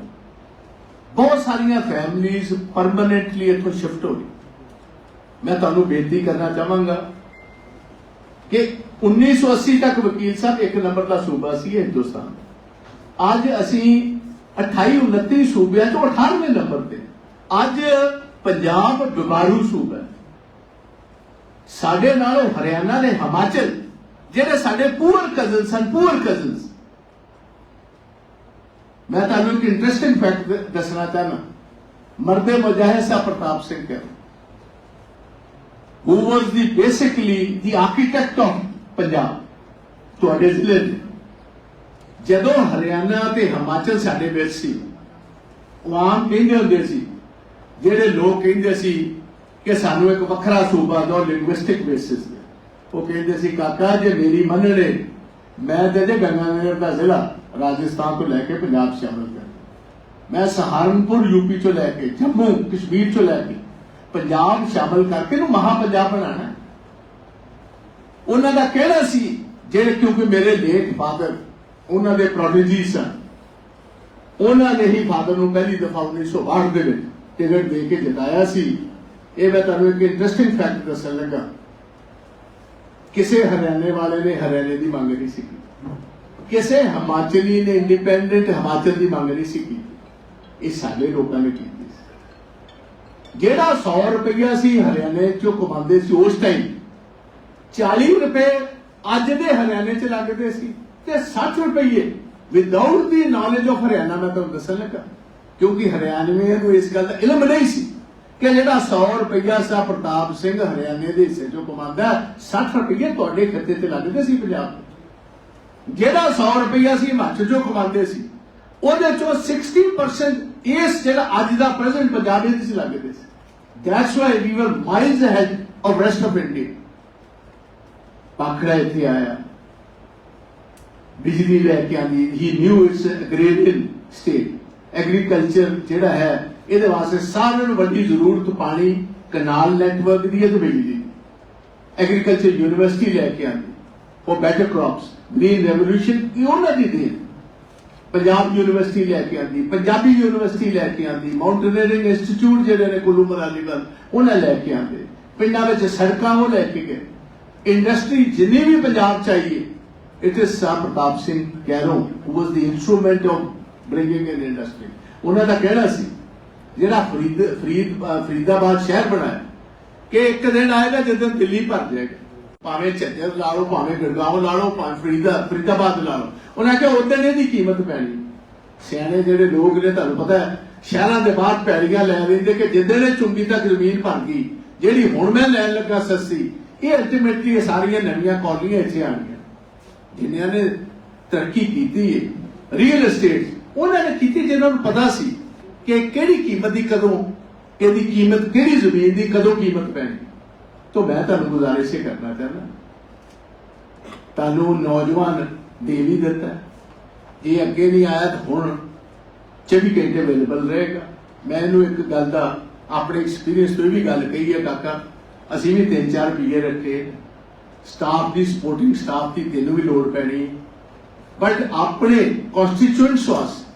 ਬਹੁਤ ਸਾਰੀਆਂ ਫੈਮਲੀਆਂ ਪਰਮਨੈਂਟਲੀ ਇੱਥੋਂ ਸ਼ਿਫਟ ਹੋ ਗਈ ਮੈਂ ਤੁਹਾਨੂੰ ਬੇਨਤੀ ਕਰਨਾ ਚਾਹਾਂਗਾ ਕਿ 1980 ਤੱਕ ਵਕੀਲ ਸਾਹਿਬ, ਇੱਕ ਨੰਬਰ ਦਾ ਸੂਬਾ ਸੀ ਹਿੰਦੁਸਤਾਨ। ਅੱਜ ਅਸੀਂ 28 29 ਸੂਬਿਆਂ ਤੋਂ 18ਵੇਂ ਨੰਬਰ ਤੇ ਅੱਜ ਪੰਜਾਬ ਬਿਮਾਰੂ ਸੂਬਾ ਸਾਡੇ ਨਾਲੋਂ ਹਰਿਆਣਾ ਨੇ ਹਿਮਾਚਲ, ਜਿਹੜੇ ਸਾਡੇ ਪੂਰ ਕਜ਼ਨ ਸਨ ਪੂਰ ਕਜ਼ਨਸ ਮੈਂ ਤੁਹਾਨੂੰ ਇੱਕ ਇੰਟਰਸਟਿੰਗ ਫੈਕਟ ਦੱਸਣਾ ਚਾਹਨਾ ਮਰਦੇ ਮੁਜਾਹਿਦ ਸਾਹਿਬ ਪ੍ਰਤਾਪ ਸਿੰਘ ਕਰ who was the basically the architect of Punjab ਤੁਹਾਡੇ ਜ਼ਿਲ੍ਹੇ ਦੇ। ਜਦੋਂ ਹਰਿਆਣਾ ਤੇ ਹਿਮਾਚਲ ਸਾਡੇ ਵਿੱਚ ਸੀ, ਉਹ ਆਮ ਕਹਿੰਦੇ ਹੁੰਦੇ ਸੀ, ਜਿਹੜੇ ਲੋਕ ਕਹਿੰਦੇ ਸੀ ਕਿ ਸਾਨੂੰ ਇੱਕ ਵੱਖਰਾ ਸੂਬਾ ਦਿਓ ਲਿੰਗੁਇਸਟਿਕ ਬੇਸਿਸ ਤੇ। ਉਹ ਕਹਿੰਦੇ ਸੀ, ਕਾਕਾ, ਜੇ ਮੇਰੀ ਮੰਨਣੇ ਮੈਂ ਤੇ ਜੇ ਗੰਗਾਨਗਰ ਦਾ ਜ਼ਿਲ੍ਹਾ ਰਾਜਸਥਾਨ ਤੋਂ ਲੈ ਕੇ ਪੰਜਾਬ ਸ਼ਾਮਲ ਕਰ। ਮੈਂ ਸਹਾਰਨਪੁਰ ਯੂਪੀ ਤੋਂ ਲੈ ਕੇ, ਜੰਮੂ, ਕਸ਼ਮੀਰ ਤੋਂ ਲੈ ਕੇ, ਪੰਜਾਬ ਸ਼ਾਮਲ ਕਰਕੇ ਨੂੰ ਮਹਾ ਪੰਜਾਬ ਬਣਾਣਾ ਉਹਨਾਂ ਦਾ ਕਹਿਣਾ ਸੀ, ਜਿਹੜੇ ਕਿਉਂਕਿ ਮੇਰੇ ਲੇਟ ਫਾਦਰ ਉਹਨਾਂ ਦੇ ਪ੍ਰੋਡਿਜੀ ਸਨ ਉਹਨਾਂ ਨੇ ਹੀ ਫਾਦਰ ਨੂੰ ਪਹਿਲੀ ਦਫਾ 1962 ਦੇ ਵਿੱਚ ਟਿਕਟ ਦੇ ਕੇ ਜਿਤਾਇਆ ਸੀ। ਇਹ ਮੈਂ ਤੁਹਾਨੂੰ ਇੱਕ ਇੰਟਰਸਟਿੰਗ ਫੈਕਟ ਦੱਸਣ ਲੱਗਾ। ਕਿਸੇ ਹਰਿਆਣੇ ਵਾਲੇ ਨੇ ਹਰਿਆਣੇ ਦੀ ਮੰਗ ਨਹੀਂ ਸੀ ਕੀਤੀ। ਕਿਸੇ ਹਿਮਾਚਲੀ ਨੇ ਇੰਡੀਪੈਂਡੈਂਟ ਹਿਮਾਚਲ ਦੀ ਮੰਗ ਨਹੀਂ ਸੀ ਕੀਤੀ ਇਹ ਸਾਡੇ ਲੋਕਾਂ ਨੇ ਕੀਤੀ ਸੀ ਜਿਹੜਾ 100 ਰੁਪਇਆ ਸੀ ਹਰਿਆਣੇ ਚੋਂ ਕਮਾਉਂਦੇ ਸੀ ਉਸ ਟਾਈਮ 40 ਰੁਪਏ ਅੱਜ ਦੇ ਹਰਿਆਣੇ ਚ ਲੱਗਦੇ ਸੀ ਤੇ 60 ਰੁਪਏ without the knowledge of Haryana ਮੈਂ ਤੁਹਾਨੂੰ ਦੱਸਣ ਲੱਗਾ ਕਿਉਂਕਿ ਹਰਿਆਣਵੀਆਂ ਨੂੰ ਇਸ ਗੱਲ ਦਾ ਇਲਮ ਨਹੀਂ ਸੀ ਕਿ ਜਿਹੜਾ 100 ਰੁਪਇਆ ਸਾ ਪ੍ਰਤਾਪ ਸਿੰਘ ਹਰਿਆਣੇ ਦੇ ਹਿੱਸੇ ਚੋਂ ਕਮਾਉਂਦਾ 60 ਰੁਪਏ ਤੁਹਾਡੇ ਖਾਤੇ ਤੇ ਲੱਗਦੇ ਸੀ ਪੰਜਾਬ ਜਿਹੜਾ 100 ਰੁਪਇਆ ਸੀ, ਹਿਮਾਚਲ ਚੋਂ ਕਮਾਉਂਦੇ ਸੀ, ਉਹਦੇ ਚੋਂ 60% ਇਸ ਜਿਹੜਾ ਅੱਜ ਦਾ ਪ੍ਰੈਜ਼ੈਂਟ ਪੰਜਾਬ ਦੇ ਵਿੱਚ ਲੱਗਦੇ ਸੀ। That's why we were miles ahead of rest of India Bhakra ਇੱਥੇ ਆਇਆ। ਬਿਜਲੀ ਲੈ ਕੇ ਆਂਦੀ। He knew it's agrarian state agriculture ਜਿਹੜਾ ਹੈ, ਇਹਦੇ ਵਾਸਤੇ ਸਾਰਿਆਂ ਨੂੰ ਵੱਡੀ ਜ਼ਰੂਰਤ ਪਾਣੀ ਕਨਾਲ ਨੈਟਵਰਕ ਦੀ ਹੈ ਤੇ ਬਿਜਲੀ। ਦੀ ਐਗਰੀਕਲਚਰ ਯੂਨੀਵਰਸਿਟੀ ਲੈ ਕੇ ਆਂਦੀ। ਉਹ ਬੈਟਰ ਕ੍ਰੌਪਸ ਗ੍ਰੀਨ ਰੈਵੋਲੂਸ਼ਨ ਇਹ ਉਹਨਾਂ ਦੀ ਦੇਣ। ਪੰਜਾਬ ਯੂਨੀਵਰਸਿਟੀ ਲੈ ਕੇ ਆਂਦੀ, ਪੰਜਾਬੀ ਯੂਨੀਵਰਸਿਟੀ ਲੈ ਕੇ ਆਂਦੀ ਮਾਊਂਟੇਨੀਅਰਿੰਗ ਇੰਸਟੀਚਿਊਟ ਜਿਹੜੇ ਨੇ ਕੁੱਲੂ ਮਨਾਲੀ ਵੱਲ ਉਹਨਾਂ ਲੈ ਕੇ ਆਂਦੇ। ਪਿੰਡਾਂ ਵਿੱਚ ਸੜਕਾਂ ਉਹ ਲੈ ਕੇ ਗਏ। ਇੰਡਸਟਰੀ ਜਿੰਨੀ ਵੀ ਪੰਜਾਬ ਚਾਹੀਏ it is sir Pratap Singh Kairon who was the instrument of bringing in industry ਉਹਨਾਂ ਦਾ ਕਹਿਣਾ ਸੀ, ਜਿਹੜਾ ਫਰੀਦ ਫਰੀਦ ਫਰੀਦਾਬਾਦ ਸ਼ਹਿਰ ਬਣਾਇਆ, ਕਿ ਇੱਕ ਦਿਨ ਆਏਗਾ ਜਦੋਂ ਦਿੱਲੀ ਭਰ ਜਾਏਗਾ। ਭਾਵੇਂ ਝੱਜਰ ਲਾ ਲਓ, ਭਾਵੇਂ ਗੁਰਗਾਉਂ ਲਾ ਲਓ, ਭਾਵੇਂ ਫਰੀਦਾ, ਫਰੀਦਾਬਾਦ ਲਾ ਲਓ। ਉਹਨਾਂ ਕਿਹਾ ਉਦੋਂ ਇਹਦੀ ਕੀਮਤ ਪੈਣੀ। ਸਿਆਣੇ ਜਿਹੜੇ ਲੋਕ ਨੇ, ਤੁਹਾਨੂੰ ਪਤਾ ਹੈ, ਸ਼ਹਿਰਾਂ ਦੇ ਬਾਹਰ ਪੈੜੀਆਂ ਲੈ ਲੈਂਦੇ ਕਿ ਜਿੱਦਣ ਨੇ ਚੁੰਗੀ ਤੱਕ ਜ਼ਮੀਨ ਭਰ ਗਈ, ਜਿਹੜੀ ਹੁਣ ਮੈਂ ਲੈਣ ਲੱਗਾ ਸੱਸੀ ਇਹ ਅਲਟੀਮੇਟਲੀ ਸਾਰੀਆਂ ਨਵੀਆਂ ਕੌਲੀਆਂ ਇੱਥੇ ਆਣਗੀਆਂ ਜਿਨ੍ਹਾਂ ਨੇ ਤਰੱਕੀ ਕੀਤੀ ਹੈ ਰੀਅਲ ਏਸਟੇਟ ਉਹਨਾਂ ਨੇ ਕੀਤੀ ਜਿਹਨਾਂ ਨੂੰ ਪਤਾ ਸੀ ਕਿ ਕਿਹੜੀ ਕੀਮਤ ਦੀ ਕਦੋਂ, ਇਹਦੀ ਕੀਮਤ, ਕਿਹੜੀ ਜ਼ਮੀਨ ਦੀ ਕਦੋਂ ਕੀਮਤ ਪੈਣੀ। ਤਾਂ ਮੈਂ ਤੁਹਾਨੂੰ ਗੁਜ਼ਾਰਿਸ਼ ਇਹ ਕਰਨਾ ਚਾਹੁੰਦਾ। ਤੁਹਾਨੂੰ ਨੌਜਵਾਨ ਦੇ ਵੀ ਦਿੱਤਾ ਹੈ। ਜੇ ਅੱਗੇ ਨਹੀਂ ਆਇਆ ਤਾਂ ਹੁਣ 24 ਘੰਟੇ ਅਵੇਲੇਬਲ ਰਹੇਗਾ। ਮੈਂ ਇਹਨੂੰ ਇੱਕ ਗੱਲ ਦਾ ਆਪਣੇ ਐਕਸਪੀਰੀਅੰਸ ਤੋਂ ਇਹ ਵੀ ਗੱਲ ਕਹੀ ਹੈ ਕਾਕਾ, ਅਸੀਂ ਵੀ ਤਿੰਨ ਚਾਰ ਪੀਏ ਰੱਖੇ। ਸਟਾਫ ਦੀ ਸਪੋਰਟਿੰਗ ਸਟਾਫ ਦੀ ਤੈਨੂੰ ਵੀ ਲੋੜ ਪੈਣੀ। ਬਟ ਆਪਣੇ ਕਨਸਟੀਚੁਐਂਟਸ ਵਾਸਤੇ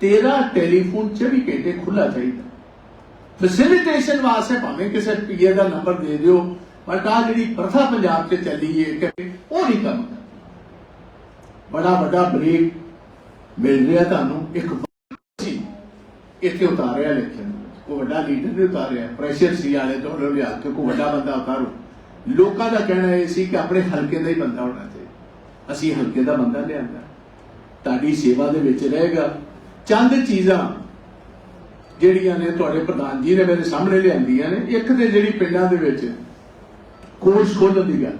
ਤੇਰਾ ਟੈਲੀਫੋਨ 24 ਘੰਟੇ ਖੁੱਲਾ ਚਾਹੀਦਾ। ਫੈਸਿਲਿਟੇਸ਼ਨ ਵਾਸਤੇ ਭਾਵੇਂ ਕਿਸੇ ਪੀਏ ਦਾ ਨੰਬਰ ਦੇ ਦਿਓ ਬਟ ਆ ਜਿਹੜੀ ਪ੍ਰਥਾ ਪੰਜਾਬ 'ਚ ਚੱਲੀ ਏ ਕਿ ਉਹ ਨਹੀਂ ਕੰਮ ਬੜਾ ਵੱਡਾ ਬ੍ਰੇਕ ਮਿਲ ਰਿਹਾ ਤੁਹਾਨੂੰ, ਇੱਕ ਸੀ ਇੱਥੇ ਉਤਾਰਿਆ ਲਿਖਣ ਕੋ ਵੱਡਾ ਲੀਡਰ ਨੇ ਉਤਾਰਿਆ ਪ੍ਰੈਸ਼ਰ ਸੀ ਆਲੇ ਤੋਂ ਲਿਆ ਕੇ ਕੋਈ ਵੱਡਾ ਬੰਦਾ ਉਤਾਰੋ। ਲੋਕਾਂ ਦਾ ਕਹਿਣਾ ਇਹ ਸੀ ਕਿ ਆਪਣੇ ਹਲਕੇ ਦਾ ਹੀ ਬੰਦਾ ਹੋਣਾ ਚਾਹੀਦਾ। ਅਸੀਂ ਹਲਕੇ ਦਾ ਬੰਦਾ ਲਿਆਂਦਾ। ਤੁਹਾਡੀ ਸੇਵਾ ਦੇ ਵਿੱਚ ਰਹੇਗਾ। ਚੰਦ ਚੀਜ਼ਾਂ ਜਿਹੜੀਆਂ ਨੇ ਤੁਹਾਡੇ ਪ੍ਰਧਾਨ ਜੀ ਨੇ ਮੇਰੇ ਸਾਹਮਣੇ ਲਿਆਂਦੀਆਂ ਨੇ, ਇੱਕ ਤੇ ਜਿਹੜੀ ਪਿੰਡਾਂ ਦੇ ਵਿੱਚ ਕੋਰਸ ਖੋਲਣ ਦੀ ਗੱਲ,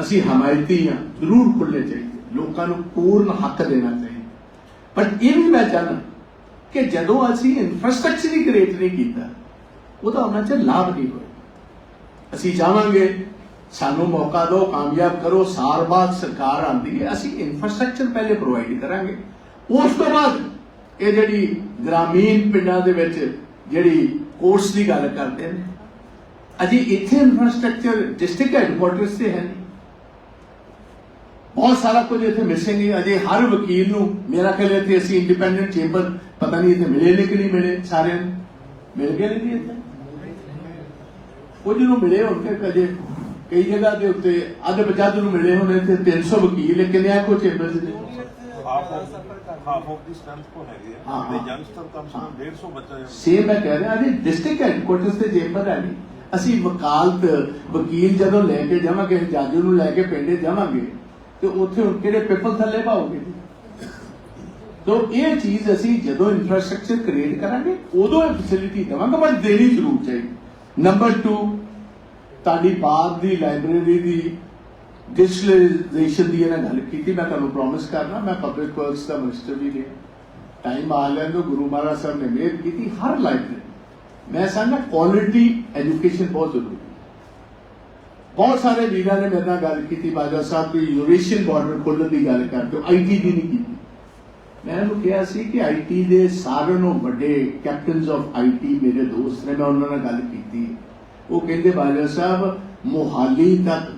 ਅਸੀਂ ਹਮਾਇਤੀ ਹਾਂ, ਜ਼ਰੂਰ ਖੁੱਲ੍ਹਣੇ ਚਾਹੀਦੇ ਲੋਕਾਂ ਨੂੰ ਪੂਰਨ ਹੱਕ ਦੇਣਾ ਚਾਹੀਦਾ। ਪਰ ਇਹ ਵੀ ਮੈਂ ਚਾਹਨਾ ਕਿ ਜਦੋਂ ਅਸੀਂ ਇਨਫਰਾਸਟ੍ਰਕਚਰ ਹੀ ਕ੍ਰੀਏਟ ਨਹੀਂ ਕੀਤਾ, ਉਹਦਾ ਉਹਨਾਂ ਚ ਲਾਭ ਨਹੀਂ ਹੋਇਆ? ਅਸੀਂ ਚਾਹਾਂਗੇ ਸਾਨੂੰ ਮੌਕਾ ਦਿਓ, ਕਾਮਯਾਬ ਕਰੋ, ਸਾਲ ਬਾਅਦ ਸਰਕਾਰ ਆਂਦੀ ਹੈ, ਅਸੀਂ ਇਨਫਰਾਸਟ੍ਰਕਚਰ ਪਹਿਲੇ ਪ੍ਰੋਵਾਈਡ ਕਰਾਂਗੇ। ਉਸ ਤੋਂ ਬਾਅਦ ਇਹ ਜਿਹੜੀ ਗ੍ਰਾਮੀਣ ਪਿੰਡਾਂ ਦੇ ਵਿੱਚ ਜਿਹੜੀ ਕੋਰਸ ਦੀ ਗੱਲ ਕਰਦੇ ਨੇ ਅਜੇ ਇੱਥੇ ਇਨਫਰਾਸਟ੍ਰਕਚਰ ਡਿਸਟ੍ਰਿਕਟ ਹੈਡਕੁਆਟਰਸ ਤੇ ਹੈ ਨਹੀਂ। ਬਹੁਤ ਸਾਰਾ ਕੁਝ ਇੱਥੇ ਮਿਸਿੰਗ ਹੈ। ਅਜੇ ਹਰ ਵਕੀਲ ਨੂੰ ਮੇਰਾ ਖਿਆਲ ਇੱਥੇ ਅਸੀਂ ਇੰਡੀਪੈਂਡੈਂਟ ਚੇਂਬਰ ਪਤਾ ਨਹੀਂ ਇੱਥੇ ਮਿਲੇ ਨੇ ਕਿ ਨਹੀਂ ਮਿਲੇ ਸਾਰਿਆਂ ਨੂੰ ਮਿਲ ਗਏ ਨਹੀਂ ਇੱਥੇ। ਕੁਝ ਨੂੰ ਮਿਲੇ ਹੋਣ ਤੇ ਕਦੇ ਕਈ ਜਗ੍ਹਾ ਦੇ ਉੱਤੇ ਅੱਧ ਪਚੱਧ ਨੂੰ ਮਿਲੇ ਹੁਣ ਇੱਥੇ 300 ਵਕੀਲ ਹੈ, ਕਿੰਨੇ ਆ ਕੋ ਚੇਂਬਰਸ ਨੇ half of half of the strength ਕੋ ਹੈਗੇ ਆ ਹਾਂ, ਤੇ ਹਾਂ। ਯੰਗਸਟਰ ਕਮ ਸੇ ਕਮ 150 ਬੱਚਾ ਜਾਂ ਸੇਮ ਮੈਂ ਕਹਿ ਰਿਹਾ ਅਜੇ ਡਿਸਟ੍ਰਿਕਟ ਹੈਡਕੁਆਟਰਸ ਤੇ ਚੇਂਬਰ ਹੈ ਨਹੀਂ ਅਸੀਂ ਵਕਾਲਤ ਵਕੀਲ ਜਦੋਂ ਲੈ ਕੇ ਜਾਵਾਂਗੇ ਜੱਜ ਨੂੰ ਲੈ ਕੇ ਪਿੰਡੇ ਜਾਵਾਂਗੇ ਤੇ ਉੱਥੇ ਹੁਣ ਕਿਹੜੇ ਪਿੱਪਲ ਥੱਲੇ ਪਾਓਗੇ ਜੀ? ਤੋ ਇਹ ਚੀਜ਼ ਅਸੀਂ ਜਦੋਂ ਇਨਫਰਾਸਟ੍ਰਕਚਰ ਕ੍ਰੀਏਟ ਕਰਾਂਗੇ ਉਦੋਂ ਇਹ ਫੈਸਿਲਿਟੀ ਦੇਵਾਂਗੇ ਪਰ ਦੇਣੀ ਜ਼ਰੂਰ ਚਾਹੀਦੀ ਨੰਬਰ 2 ਤੁਹਾਡੀ ਬਾਅਦ ਦੀ ਲਾਇਬ੍ਰੇਰੀ ਦੀ ਡਿਜੀਟਲਾਈਜੇਸ਼ਨ ਦੀ ਇਹਨਾਂ ਗੱਲ ਕੀਤੀ, ਮੈਂ ਤੁਹਾਨੂੰ ਪ੍ਰੋਮਿਸ ਕਰਨਾ ਮੈਂ ਪਬਲਿਕ ਵਰਕਸ ਦਾ ਮਿਨਿਸਟਰ ਵੀ ਰਿਹਾ ਟਾਈਮ ਆ ਲੈਣ ਤੋਂ ਗੁਰੂ ਮਹਾਰਾਜ ਸਾਹਿਬ ਨੇ ਮਿਹਰ ਕੀਤੀ ਹਰ ਲਾਇਬ੍ਰੇਰੀ ਮੈਂ ਸਮਝਦਾ ਕੁਆਲਿਟੀ ਐਜੂਕੇਸ਼ਨ ਬਹੁਤ ਜ਼ਰੂਰੀ ਬਹੁਤ ਸਾਰੇ ਵੀਰਾਂ ਨੇ ਮੇਰੇ ਨਾਲ ਗੱਲ ਕੀਤੀ ਬਾਜਾ ਸਾਹਿਬ ਕਿ ਯੂਰੇਸ਼ੀਅਨ ਬਾਰਡਰ ਖੋਲਣ ਦੀ ਗੱਲ ਕਰਦੇ ਹੋ ਆਈਟੀ ਦੀ ਨਹੀਂ ਕੀਤੀ। ਮੈਂ ਉਹਨੂੰ ਕਿਹਾ ਸੀ ਕਿ ਆਈਟੀ ਦੇ ਸਾਰਿਆਂ ਨੂੰ ਵੱਡੇ ਕੈਪਟਨਸ ਆਫ ਆਈਟੀ ਮੇਰੇ ਦੋਸਤ ਨੇ, ਮੈਂ ਉਹਨਾਂ ਨਾਲ ਗੱਲ ਕੀਤੀ। ਉਹ ਕਹਿੰਦੇ ਬਾਜਾ ਸਾਹਿਬ, ਮੋਹਾਲੀ ਤੱਕ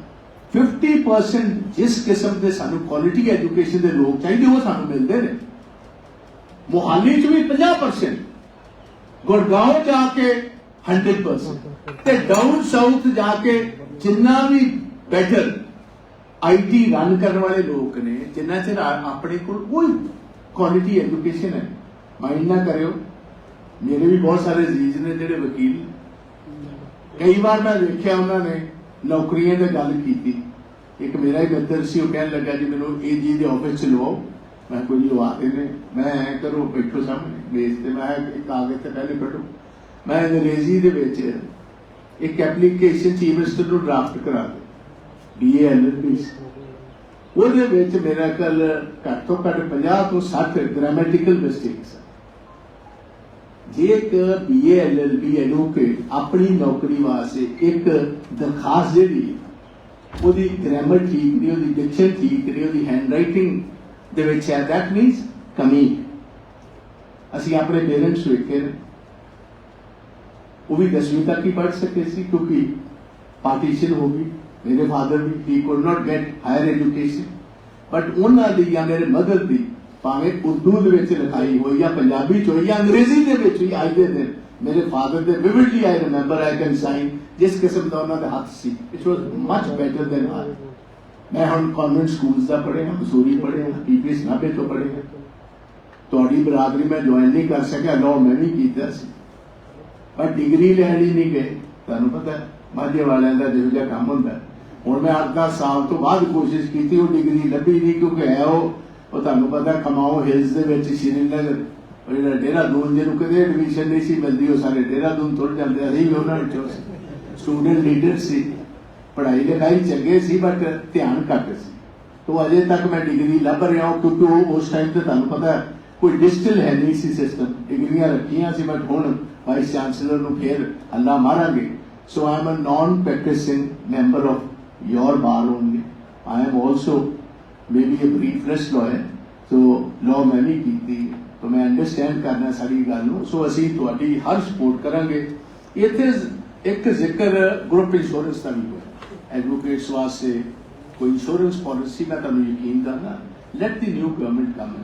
50% ਜਿਸ ਕਿਸਮ ਦੇ ਸਾਨੂੰ ਕੁਆਲਿਟੀ ਐਜੂਕੇਸ਼ਨ ਦੇ ਲੋਕ ਚਾਹੀਦੇ, ਉਹ ਸਾਨੂੰ ਮਿਲਦੇ ਨੇ। ਮੋਹਾਲੀ ਚ ਵੀ 50% ਗੁਰਗਾਉਂ ਜਾ ਕੇ 100% ਤੇ ਡਾਊਨ ਸਾਊਥ ਜਾ ਕੇ ਜਿੰਨਾ ਵੀ ਬੈਟਰ ਆਈਟੀ ਰਨ ਕਰਨ ਵਾਲੇ ਲੋਕ ਨੇ, ਜਿੰਨਾ ਚਿਰ ਆਪਣੇ ਕੋਲ ਕੋਈ ਕੁਆਲਿਟੀ ਐਜੂਕੇਸ਼ਨ ਹੈ ਮਾਈਂਡ ਨਾ ਕਰਿਓ। ਮੇਰੇ ਵੀ ਬਹੁਤ ਸਾਰੇ ਅਜ਼ੀਜ਼ ਨੇ ਜਿਹੜੇ ਵਕੀਲ। ਕਈ ਵਾਰ ਮੈਂ ਵੇਖਿਆ ਉਹਨਾਂ ਨੇ ਨੌਕਰੀਆਂ ਦੀ ਗੱਲ ਕੀਤੀ। ਇੱਕ ਮੇਰਾ ਹੀ ਮਿੱਤਰ ਸੀ, ਉਹ ਕਹਿਣ ਲੱਗਾ ਜੀ ਮੈਨੂੰ ਇਹ ਜੀ ਦੇ ਆਫਿਸ ਚ ਲਵਾਓ। ਮੈਂ ਕੋਈ ਲਵਾ ਦੇ ਨੇ ਮੈਂ ਐਂ ਕਰੋ, ਬੈਠੋ ਸਾਹਮਣੇ। ਮੇਜ਼ ਤੇ ਮੈਂ ਇੱਕ ਕਾਗਜ਼ ਤੇ ਪਹਿਲੇ ਪੜੋ ਮੈਂ ਅੰਗਰੇਜ਼ੀ ਦੇ ਵਿੱਚ ਇੱਕ ਐਪਲੀਕੇਸ਼ਨ ਚੀਫ ਮਿਨਿਸਟਰ ਨੂੰ ਡਰਾਫਟ ਕਰਾ ਦੇ ਬੀਏ ਐਲਐਲਬੀ ਉਹਦੇ ਵਿੱਚ ਮੇਰਾ ਕੱਲ ਘੱਟ ਤੋਂ ਘੱਟ 50 ਤੋਂ 60 ਗ੍ਰਾਮੈਟੀਕਲ ਮਿਸਟੇਕਸ ਜੇ ਇੱਕ ਬੀਏ ਐਲਐਲਬੀ ਐਡਵੋਕੇਟ ਆਪਣੀ ਨੌਕਰੀ ਵਾਸਤੇ ਇੱਕ ਦਰਖਾਸਤ ਜਿਹੜੀ ਉਹਦੀ ਗ੍ਰਾਮਰ ਠੀਕ ਨਹੀਂ, ਉਹਦੀ ਡਿਕਸ਼ਨ ਠੀਕ ਨਹੀਂ, ਉਹਦੀ ਹੈਂਡਰਾਈਟਿੰਗ ਦੇ ਵਿੱਚ ਹੈ ਦੈਟ ਮੀਨਸ ਕਮੀ। ਅਸੀਂ ਆਪਣੇ ਪੇਰੈਂਟਸ ਵੇਖੇ ਨੇ। ਉਹ ਵੀ 10ਵੀਂ ਤੱਕ ਹੀ ਪੜ੍ਹ ਸਕੇ ਸੀ, ਕਿਉਂਕਿ ਪਾਰਟੀਸ਼ਨ ਹੋ ਗਈ। ਮੇਰੇ father we he could not get higher education but ਉਹਨਾਂ ਦੀ ਜਾਂ ਮੇਰੇ ਮਦਰ ਦੀ ਭਾਵੇਂ ਉਰਦੂ ਦੇ ਵਿੱਚ ਲਿਖਾਈ ਹੋਈ ਜਾਂ ਪੰਜਾਬੀ ਚ ਹੋਈ ਜਾਂ ਅੰਗਰੇਜ਼ੀ ਦੇ ਵਿੱਚ ਵੀ ਅੱਜ ਦੇ ਦਿਨ ਮੇਰੇ ਫਾਦਰ ਦੇ vividly I remember I can sign ਜਿਸ ਕਿਸਮ ਦਾ ਉਹਨਾਂ ਦੇ ਹੱਥ ਸੀ it was much better than I ਮੈਂ ਹੁਣ ਕਨਵੈਂਟ ਸਕੂਲਸ ਦਾ ਪੜ੍ਹਿਆ, ਮਸੂਰੀ ਪੜ੍ਹਿਆ ਪੀਪੀਐਸ ਨਾਭੇ ਤੋਂ ਪੜ੍ਹਿਆ। ਤੁਹਾਡੀ ਬਰਾਦਰੀ ਮੈਂ ਜੁਆਇਨ ਨਹੀਂ ਕਰ ਸਕਿਆ ਲੋ ਮੈਂ ਵੀ ਕੀਤਾ ਸੀ। ਪਰ ਡਿਗਰੀ ਲੈਣ ਲਈ ਨਹੀਂ ਗਏ, ਤੁਹਾਨੂੰ ਪਤਾ, ਮਾਝੇ ਵਾਲਿਆਂ ਦਾ ਜਿਹੋ ਜਿਹਾ ਕੰਮ ਹੁੰਦਾ। ਹੁਣ ਮੈਂ 8-10 ਸਾਲ ਤੋਂ ਬਾਅਦ ਕੋਸ਼ਿਸ਼ ਕੀਤੀ, ਉਹ ਡਿਗਰੀ ਲੱਭੀ ਨਹੀਂ, ਕਿਉਂਕਿ ਹੈ ਉਹ ਉਹ ਤੁਹਾਨੂੰ ਪਤਾ ਕਮਾਓ ਹਿਲਸ ਦੇ ਵਿੱਚ ਸ਼੍ਰੀਨਗਰ ਉਹ ਜਿਹੜਾ ਦੇਹਰਾਦੂਨ ਜਿਹਨੂੰ ਕਦੇ ਐਡਮਿਸ਼ਨ ਨਹੀਂ ਸੀ ਮਿਲਦੀ, ਉਹ ਸਾਰੇ ਦੇਹਰਾਦੂਨ ਤੁਰ ਜਾਂਦੇ ਅਸੀਂ ਵੀ ਉਹਨਾਂ ਵਿੱਚੋਂ ਸਟੂਡੈਂਟ ਲੀਡਰ ਸੀ, ਪੜ੍ਹਾਈ ਲਿਖਾਈ ਚੰਗੇ ਸੀ ਬਟ ਧਿਆਨ ਘੱਟ ਸੀ। ਤੋਂ ਅਜੇ ਤੱਕ ਮੈਂ ਡਿਗਰੀ ਲੱਭ ਰਿਹਾ ਹਾਂ, ਕਿਉਂਕਿ ਉਸ ਟਾਈਮ ਤੇ ਤੁਹਾਨੂੰ ਪਤਾ ਕੋਈ ਡਿਜੀਟਲ ਹੈ ਨਹੀਂ ਸੀ ਸਿਸਟਮ ਡਿਗਰੀਆਂ ਰੱਖੀਆਂ ਸੀ ਬਟ ਹੁਣ ਵਾਈਸ ਚਾਂਸਲਰ ਨੂੰ ਫੇਰ ਅੱਲਾ ਮਾਰਾਂਗੇ। So I am a non practising member of your bar only I am also maybe a briefless lawyer so law ਮੈਂ ਵੀ ਕੀਤੀ ਤਾਂ ਮੈਂ ਅੰਡਰਸਟੈਂਡ ਕਰਨਾ ਸਾਡੀ ਗੱਲ ਨੂੰ ਸੋ ਅਸੀਂ ਤੁਹਾਡੀ ਹਰ ਸਪੋਰਟ ਕਰਾਂਗੇ ਇੱਥੇ ਇੱਕ ਜ਼ਿਕਰ ਗਰੁੱਪ ਇੰਸ਼ੋਰੈਂਸ ਦਾ ਵੀ ਹੋਇਆ ਐਡਵੋਕੇਟਸ ਵਾਸਤੇ ਕੋਈ ਇੰਸ਼ੋਰੈਂਸ ਪਾਲਿਸੀ ਮੈਂ ਤੁਹਾਨੂੰ ਯਕੀਨ ਕਰਨਾ let the new government come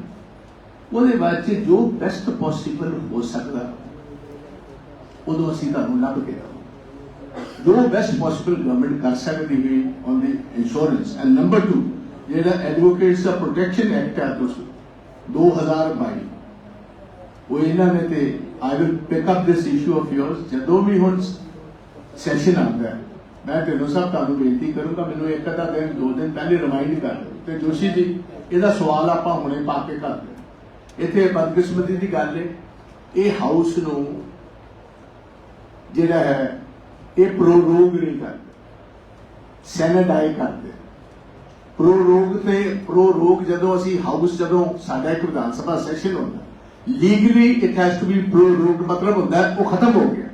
ਉਹਦੇ ਬਾਅਦ 'ਚ ਜੋ ਬੈਸਟ ਪੋਸੀਬਲ ਹੋ ਸਕਦਾ ਉਦੋਂ ਅਸੀਂ ਤੁਹਾਨੂੰ ਲੱਭ ਕੇ ਜੋ ਬੈਸਟ ਪੋਸੀਬਲ ਗਵਰਨਮੈਂਟ ਕਰ ਸਕਦੀ ਹੈ on the insurance and number 2 ਜਿਹੜਾ ਐਡਵੋਕੇਟਸ ਦਾ ਪ੍ਰੋਟੈਕਸ਼ਨ ਐਕਟ ਹੈ ਦੋਸਤੋ 2022 ਉਹ ਇਹਨਾਂ ਨੇ ਤੇ I will pick up this issue of yours ਜਦੋਂ ਵੀ ਹੁਣ ਸੈਸ਼ਨ ਆਉਂਦਾ ਹੈ। ਮੈਂ ਢਿੱਲੋਂ ਸਾਹਿਬ ਤੁਹਾਨੂੰ ਬੇਨਤੀ ਕਰੂੰਗਾ, ਮੈਨੂੰ ਇੱਕ ਅੱਧਾ ਦਿਨ, ਦੋ ਦਿਨ ਪਹਿਲੇ ਰਿਮਾਈਂਡ ਕਰ ਤੇ ਜੋਸ਼ੀ ਜੀ, ਇਹਦਾ ਸਵਾਲ ਆਪਾਂ ਹੁਣੇ ਪਾ ਕੇ ਕਰਦੇ ਇੱਥੇ ਬਦਕਿਸਮਤੀ ਦੀ ਗੱਲ ਹੈ। ਇਹ ਹਾਊਸ ਨੂੰ ਜਿਹੜਾ ਹੈ, ਇਹ ਪ੍ਰੋਰੋਗ ਨਹੀਂ ਕਰਦੇ। ਸੈਨੇਟਾਈ ਕਰਦੇ। ਪ੍ਰੋਰੋਗ ਤੇ ਪ੍ਰੋਰੋਗ ਜਦੋਂ ਅਸੀਂ ਹਾਊਸ ਜਦੋਂ ਸਾਡਾ ਇੱਕ ਵਿਧਾਨ ਸਭਾ ਸੈਸ਼ਨ ਹੁੰਦਾ legally it has to be prorogue ਮਤਲਬ ਹੁੰਦਾ, ਉਹ ਖਤਮ ਹੋ ਗਿਆ।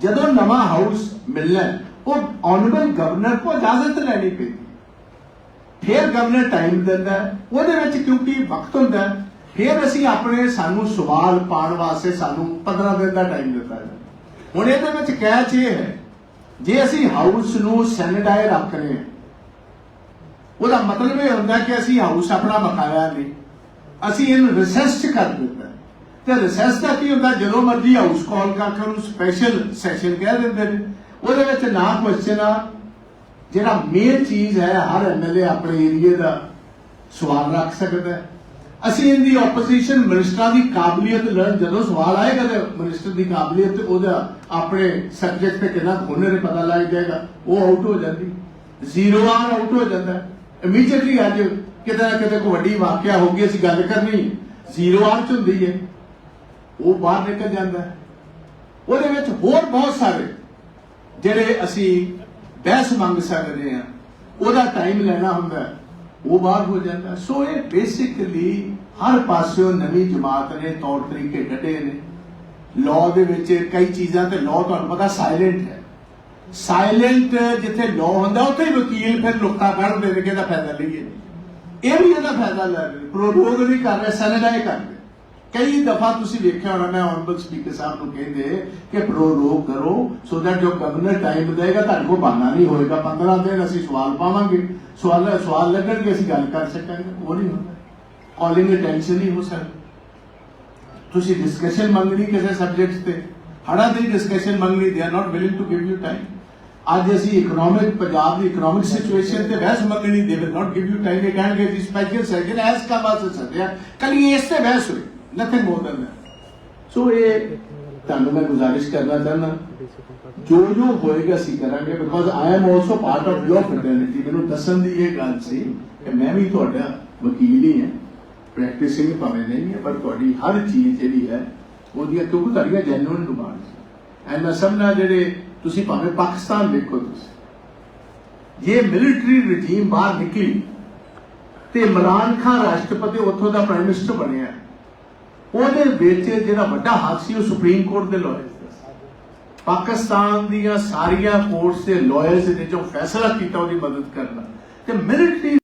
ਜਦੋਂ ਨਵਾਂ ਹਾਊਸ ਮਿਲਣਾ, ਉਹ ਆਨਰੇਬਲ ਗਵਰਨਰ ਕੋ ਇਜਾਜ਼ਤ ਲੈਣੀ ਪੈਂਦੀ ਫਿਰ ਗਵਰਨਰ ਟਾਈਮ ਦਿੰਦਾ, ਉਹਦੇ ਵਿੱਚ ਕਿਉਂਕਿ ਵਕਤ ਹੁੰਦਾ, ਫਿਰ ਅਸੀਂ ਆਪਣੇ ਸਾਨੂੰ ਸਵਾਲ ਪਾਉਣ ਵਾਸਤੇ ਸਾਨੂੰ 15 ਦਿਨ ਦਾ ਟਾਈਮ ਦਿੱਤਾ ਹੈ ਹੁਣ ਇਹਦੇ ਵਿੱਚ ਕੈਚ ਇਹ ਹੈ, ਜੇ ਅਸੀਂ ਹਾਊਸ ਨੂੰ ਸੈਨੇਟਾਈਜ਼ ਰੱਖ ਰਹੇ ਹਾਂ ਉਹਦਾ ਮਤਲਬ ਇਹ ਹੁੰਦਾ ਕਿ ਅਸੀਂ ਹਾਊਸ ਆਪਣਾ ਬਕਾਇਆ ਨਹੀਂ ਅਸੀਂ ਇਹਨੂੰ ਰਿਸੈਸ ਚ ਕਰ ਦਿੱਤਾ। ਤੇ ਰਿਸੈਸ ਦਾ ਕੀ ਹੁੰਦਾ? ਜਦੋਂ ਮਰਜ਼ੀ ਹਾਊਸ ਕਾਲ ਕਰਕੇ ਉਹਨੂੰ ਸਪੈਸ਼ਲ ਸੈਸ਼ਨ ਕਹਿ ਦਿੰਦੇ ਨੇ। ਉਹਦੇ ਵਿੱਚ ਨਾ ਕੁਐਸਚਨ ਆ। ਜਿਹੜਾ ਮੇਨ ਚੀਜ਼ ਹੈ, ਹਰ ਐਮਐਲਏ ਆਪਣੇ ਏਰੀਏ ਦਾ ਸਵਾਲ ਰੱਖ ਸਕਦਾ ਅਸੀਂ ਇਹਦੀ ਆਪੋਜੀਸ਼ਨ ਮਿਨਿਸਟਰਾਂ ਦੀ ਕਾਬਲੀਅਤ ਲਰਨ ਜਦੋਂ ਸਵਾਲ ਆਏਗਾ ਤੇ ਮਿਨਿਸਟਰ ਦੀ ਕਾਬਲੀਅਤ, ਉਹਦਾ ਆਪਣੇ ਸਬਜੈਕਟ ਤੇ ਕਿੰਨਾ ਹੋਣੇ ਪਤਾ ਲੱਗ ਜਾਏਗਾ। ਉਹ ਆਊਟ ਹੋ ਜਾਂਦੀ। ਜ਼ੀਰੋ ਆਰ ਆਊਟ ਹੋ ਜਾਂਦਾ। ਇਮੀਡੀਏਟਲੀ ਅੱਜ ਕਿਤੇ ਨਾ ਕਿਤੇ ਕੋਈ ਵੱਡੀ ਵਾਕਿਆ ਹੋ ਗਈ, ਅਸੀਂ ਗੱਲ ਕਰਨੀ। ਜ਼ੀਰੋ ਆਰ ਚ ਹੁੰਦੀ ਹੈ। ਉਹ ਬਾਹਰ ਨਿਕਲ ਜਾਂਦਾ ਉਹਦੇ ਵਿੱਚ ਹੋਰ ਬਹੁਤ ਸਾਰੇ ਜਿਹੜੇ ਅਸੀਂ ਬਹਿਸ ਮੰਗ ਸਕਦੇ ਆ ਉਹਦਾ ਟਾਈਮ ਲੈਣਾ ਹੁੰਦਾ ਉਹ ਬਾਹਰ ਹੋ ਜਾਂਦਾ ਸੋ ਇਹ ਬੇਸਿਕਲੀ ਹਰ ਪਾਸਿਓਂ ਨਵੀਂ ਜਮਾਤ ਨੇ, ਤੌਰ ਤਰੀਕੇ ਕੱਢੇ ਨੇ। ਲਾਅ ਦੇ ਵਿੱਚ ਕਈ ਚੀਜ਼ਾਂ ਤੇ ਲਾਅ ਤੁਹਾਨੂੰ ਪਤਾ ਸਾਇਲੈਂਟ ਹੈ। ਸਾਇਲੈਂਟ ਜਿੱਥੇ ਲਾਅ ਹੁੰਦਾ, ਉੱਥੇ ਵਕੀਲ ਫਿਰ ਨੁਕਤਾ ਕੱਢਦੇ ਨੇ ਕਿ ਇਹਦਾ ਫਾਇਦਾ ਲਈਏ। ਇਹ ਵੀ ਇਹਦਾ ਫਾਇਦਾ ਲੈ ਰਹੇ ਪ੍ਰੋਰੋਗ ਨਹੀਂ ਕਰ ਰਹੇ, ਸੈਨੇਟਾਈਜ਼ ਕਰ ਰਹੇ ਕਈ ਦਫਾ ਤੁਸੀਂ ਵੇਖਿਆ ਹੋਣਾ, ਮੈਂ ਆਨਰੇਬਲ ਸਪੀਕਰ ਸਾਹਿਬ ਨੂੰ ਕਹਿੰਦੇ ਕਿ ਪ੍ਰੋਰੋਗ ਕਰੋ ਸੋ ਦੈਟ ਜੋ ਗਵਰਨਰ ਟਾਈਮ ਦੇਗਾ, ਤੁਹਾਡੇ ਕੋਲ ਬਹਾਨਾ ਨਹੀਂ ਹੋਏਗਾ। 15 ਦਿਨ ਅਸੀਂ ਸਵਾਲ ਪਾਵਾਂਗੇ। ਸਵਾਲ ਸਵਾਲ ਲੱਗਣਗੇ, ਅਸੀਂ ਗੱਲ ਕਰ ਸਕਾਂਗੇ। ਉਹ ਨਹੀਂ ਹੁੰਦਾ। ਕਾਲਿੰਗ ਅਟੈਂਸ਼ਨ ਨਹੀਂ ਹੋ ਸਕਦੀ। ਤੁਸੀਂ ਡਿਸਕਸ਼ਨ ਮੰਗਣੀ ਕਿਸੇ ਸਬਜੈਕਟ ਤੇ। ਹੜਾ ਦੀ ਡਿਸਕਸ਼ਨ ਮੰਗਣੀ ਦੇ are not willing to give you time ਅੱਜ ਅਸੀਂ ਇਕਨੋਮਿਕ ਪੰਜਾਬ ਦੀ ਇਕਨੋਮਿਕ ਸਿਚੁਏਸ਼ਨ ਤੇ ਬਹਿਸ ਮੰਗਣੀ ਦੇ will not give you time ਇਹ ਕਹਿਣਗੇ ਜੀ ਸਪੈਸ਼ਲ ਸੈਸ਼ਨ ਐਸ ਕਾ ਬਾਤ ਸੱਦਿਆ ਕੱਲ ਇਸ ਤੇ ਬਹਿਸ ਹੋਈ nothing more than that so ਇਹ ਤੁਹਾਨੂੰ ਮੈਂ ਗੁਜ਼ਾਰਿਸ਼ ਕਰਨਾ ਚਾਹੁੰਦਾ, ਜੋ ਜੋ ਹੋਏਗਾ ਅਸੀਂ ਕਰਾਂਗੇ because I am also part of your fraternity ਮੈਨੂੰ ਦੱਸਣ ਦੀ ਇਹ ਗੱਲ ਸੀ ਕਿ ਮੈਂ ਵੀ ਤੁਹਾਡਾ ਵਕੀਲ ਹੀ ਹਾਂ ਪ੍ਰੈਕਟਿਸਿੰਗ ਭਾਵੇਂ ਨਹੀਂ ਹੈ, ਪਰ ਤੁਹਾਡੀ ਹਰ ਚੀਜ਼ ਜਿਹੜੀ ਹੈ, ਉਹਦੀਆਂ ਕਿਉਂਕਿ ਤੁਹਾਡੀਆਂ ਜੈਨੂਇਨ ਡਿਮਾਂਡਸ ਐਂਡ ਮੈਂ ਸਮਝਣਾ ਜਿਹੜੇ ਤੁਸੀਂ ਭਾਵੇਂ ਪਾਕਿਸਤਾਨ ਦੇਖੋ ਤੁਸੀਂ ਇਹ ਮਿਲਟਰੀ ਰਜੀਮ ਬਾਹਰ ਨਿਕਲੀ ਤੇ ਇਮਰਾਨ ਖਾਨ ਰਾਸ਼ਟਰਪਤੀ ਉੱਥੋਂ ਦਾ ਪ੍ਰਾਈਮ ਮਿਨਿਸਟਰ ਬਣਿਆ, ਉਹਦੇ ਵਿੱਚ ਜਿਹੜਾ ਵੱਡਾ ਹੱਕ ਸੀ ਉਹ ਸੁਪਰੀਮ ਕੋਰਟ ਦੇ ਲਾਇਰਸ ਦਾ ਸੀ। ਪਾਕਿਸਤਾਨ ਦੀਆਂ ਸਾਰੀਆਂ ਕੋਰਟਸ ਦੇ ਲਾਇਰਸ ਨੇ ਜੋ ਫੈਸਲਾ ਕੀਤਾ ਉਹਦੀ ਮਦਦ ਕਰਨਾ ਤੇ ਮਿਲਟਰੀ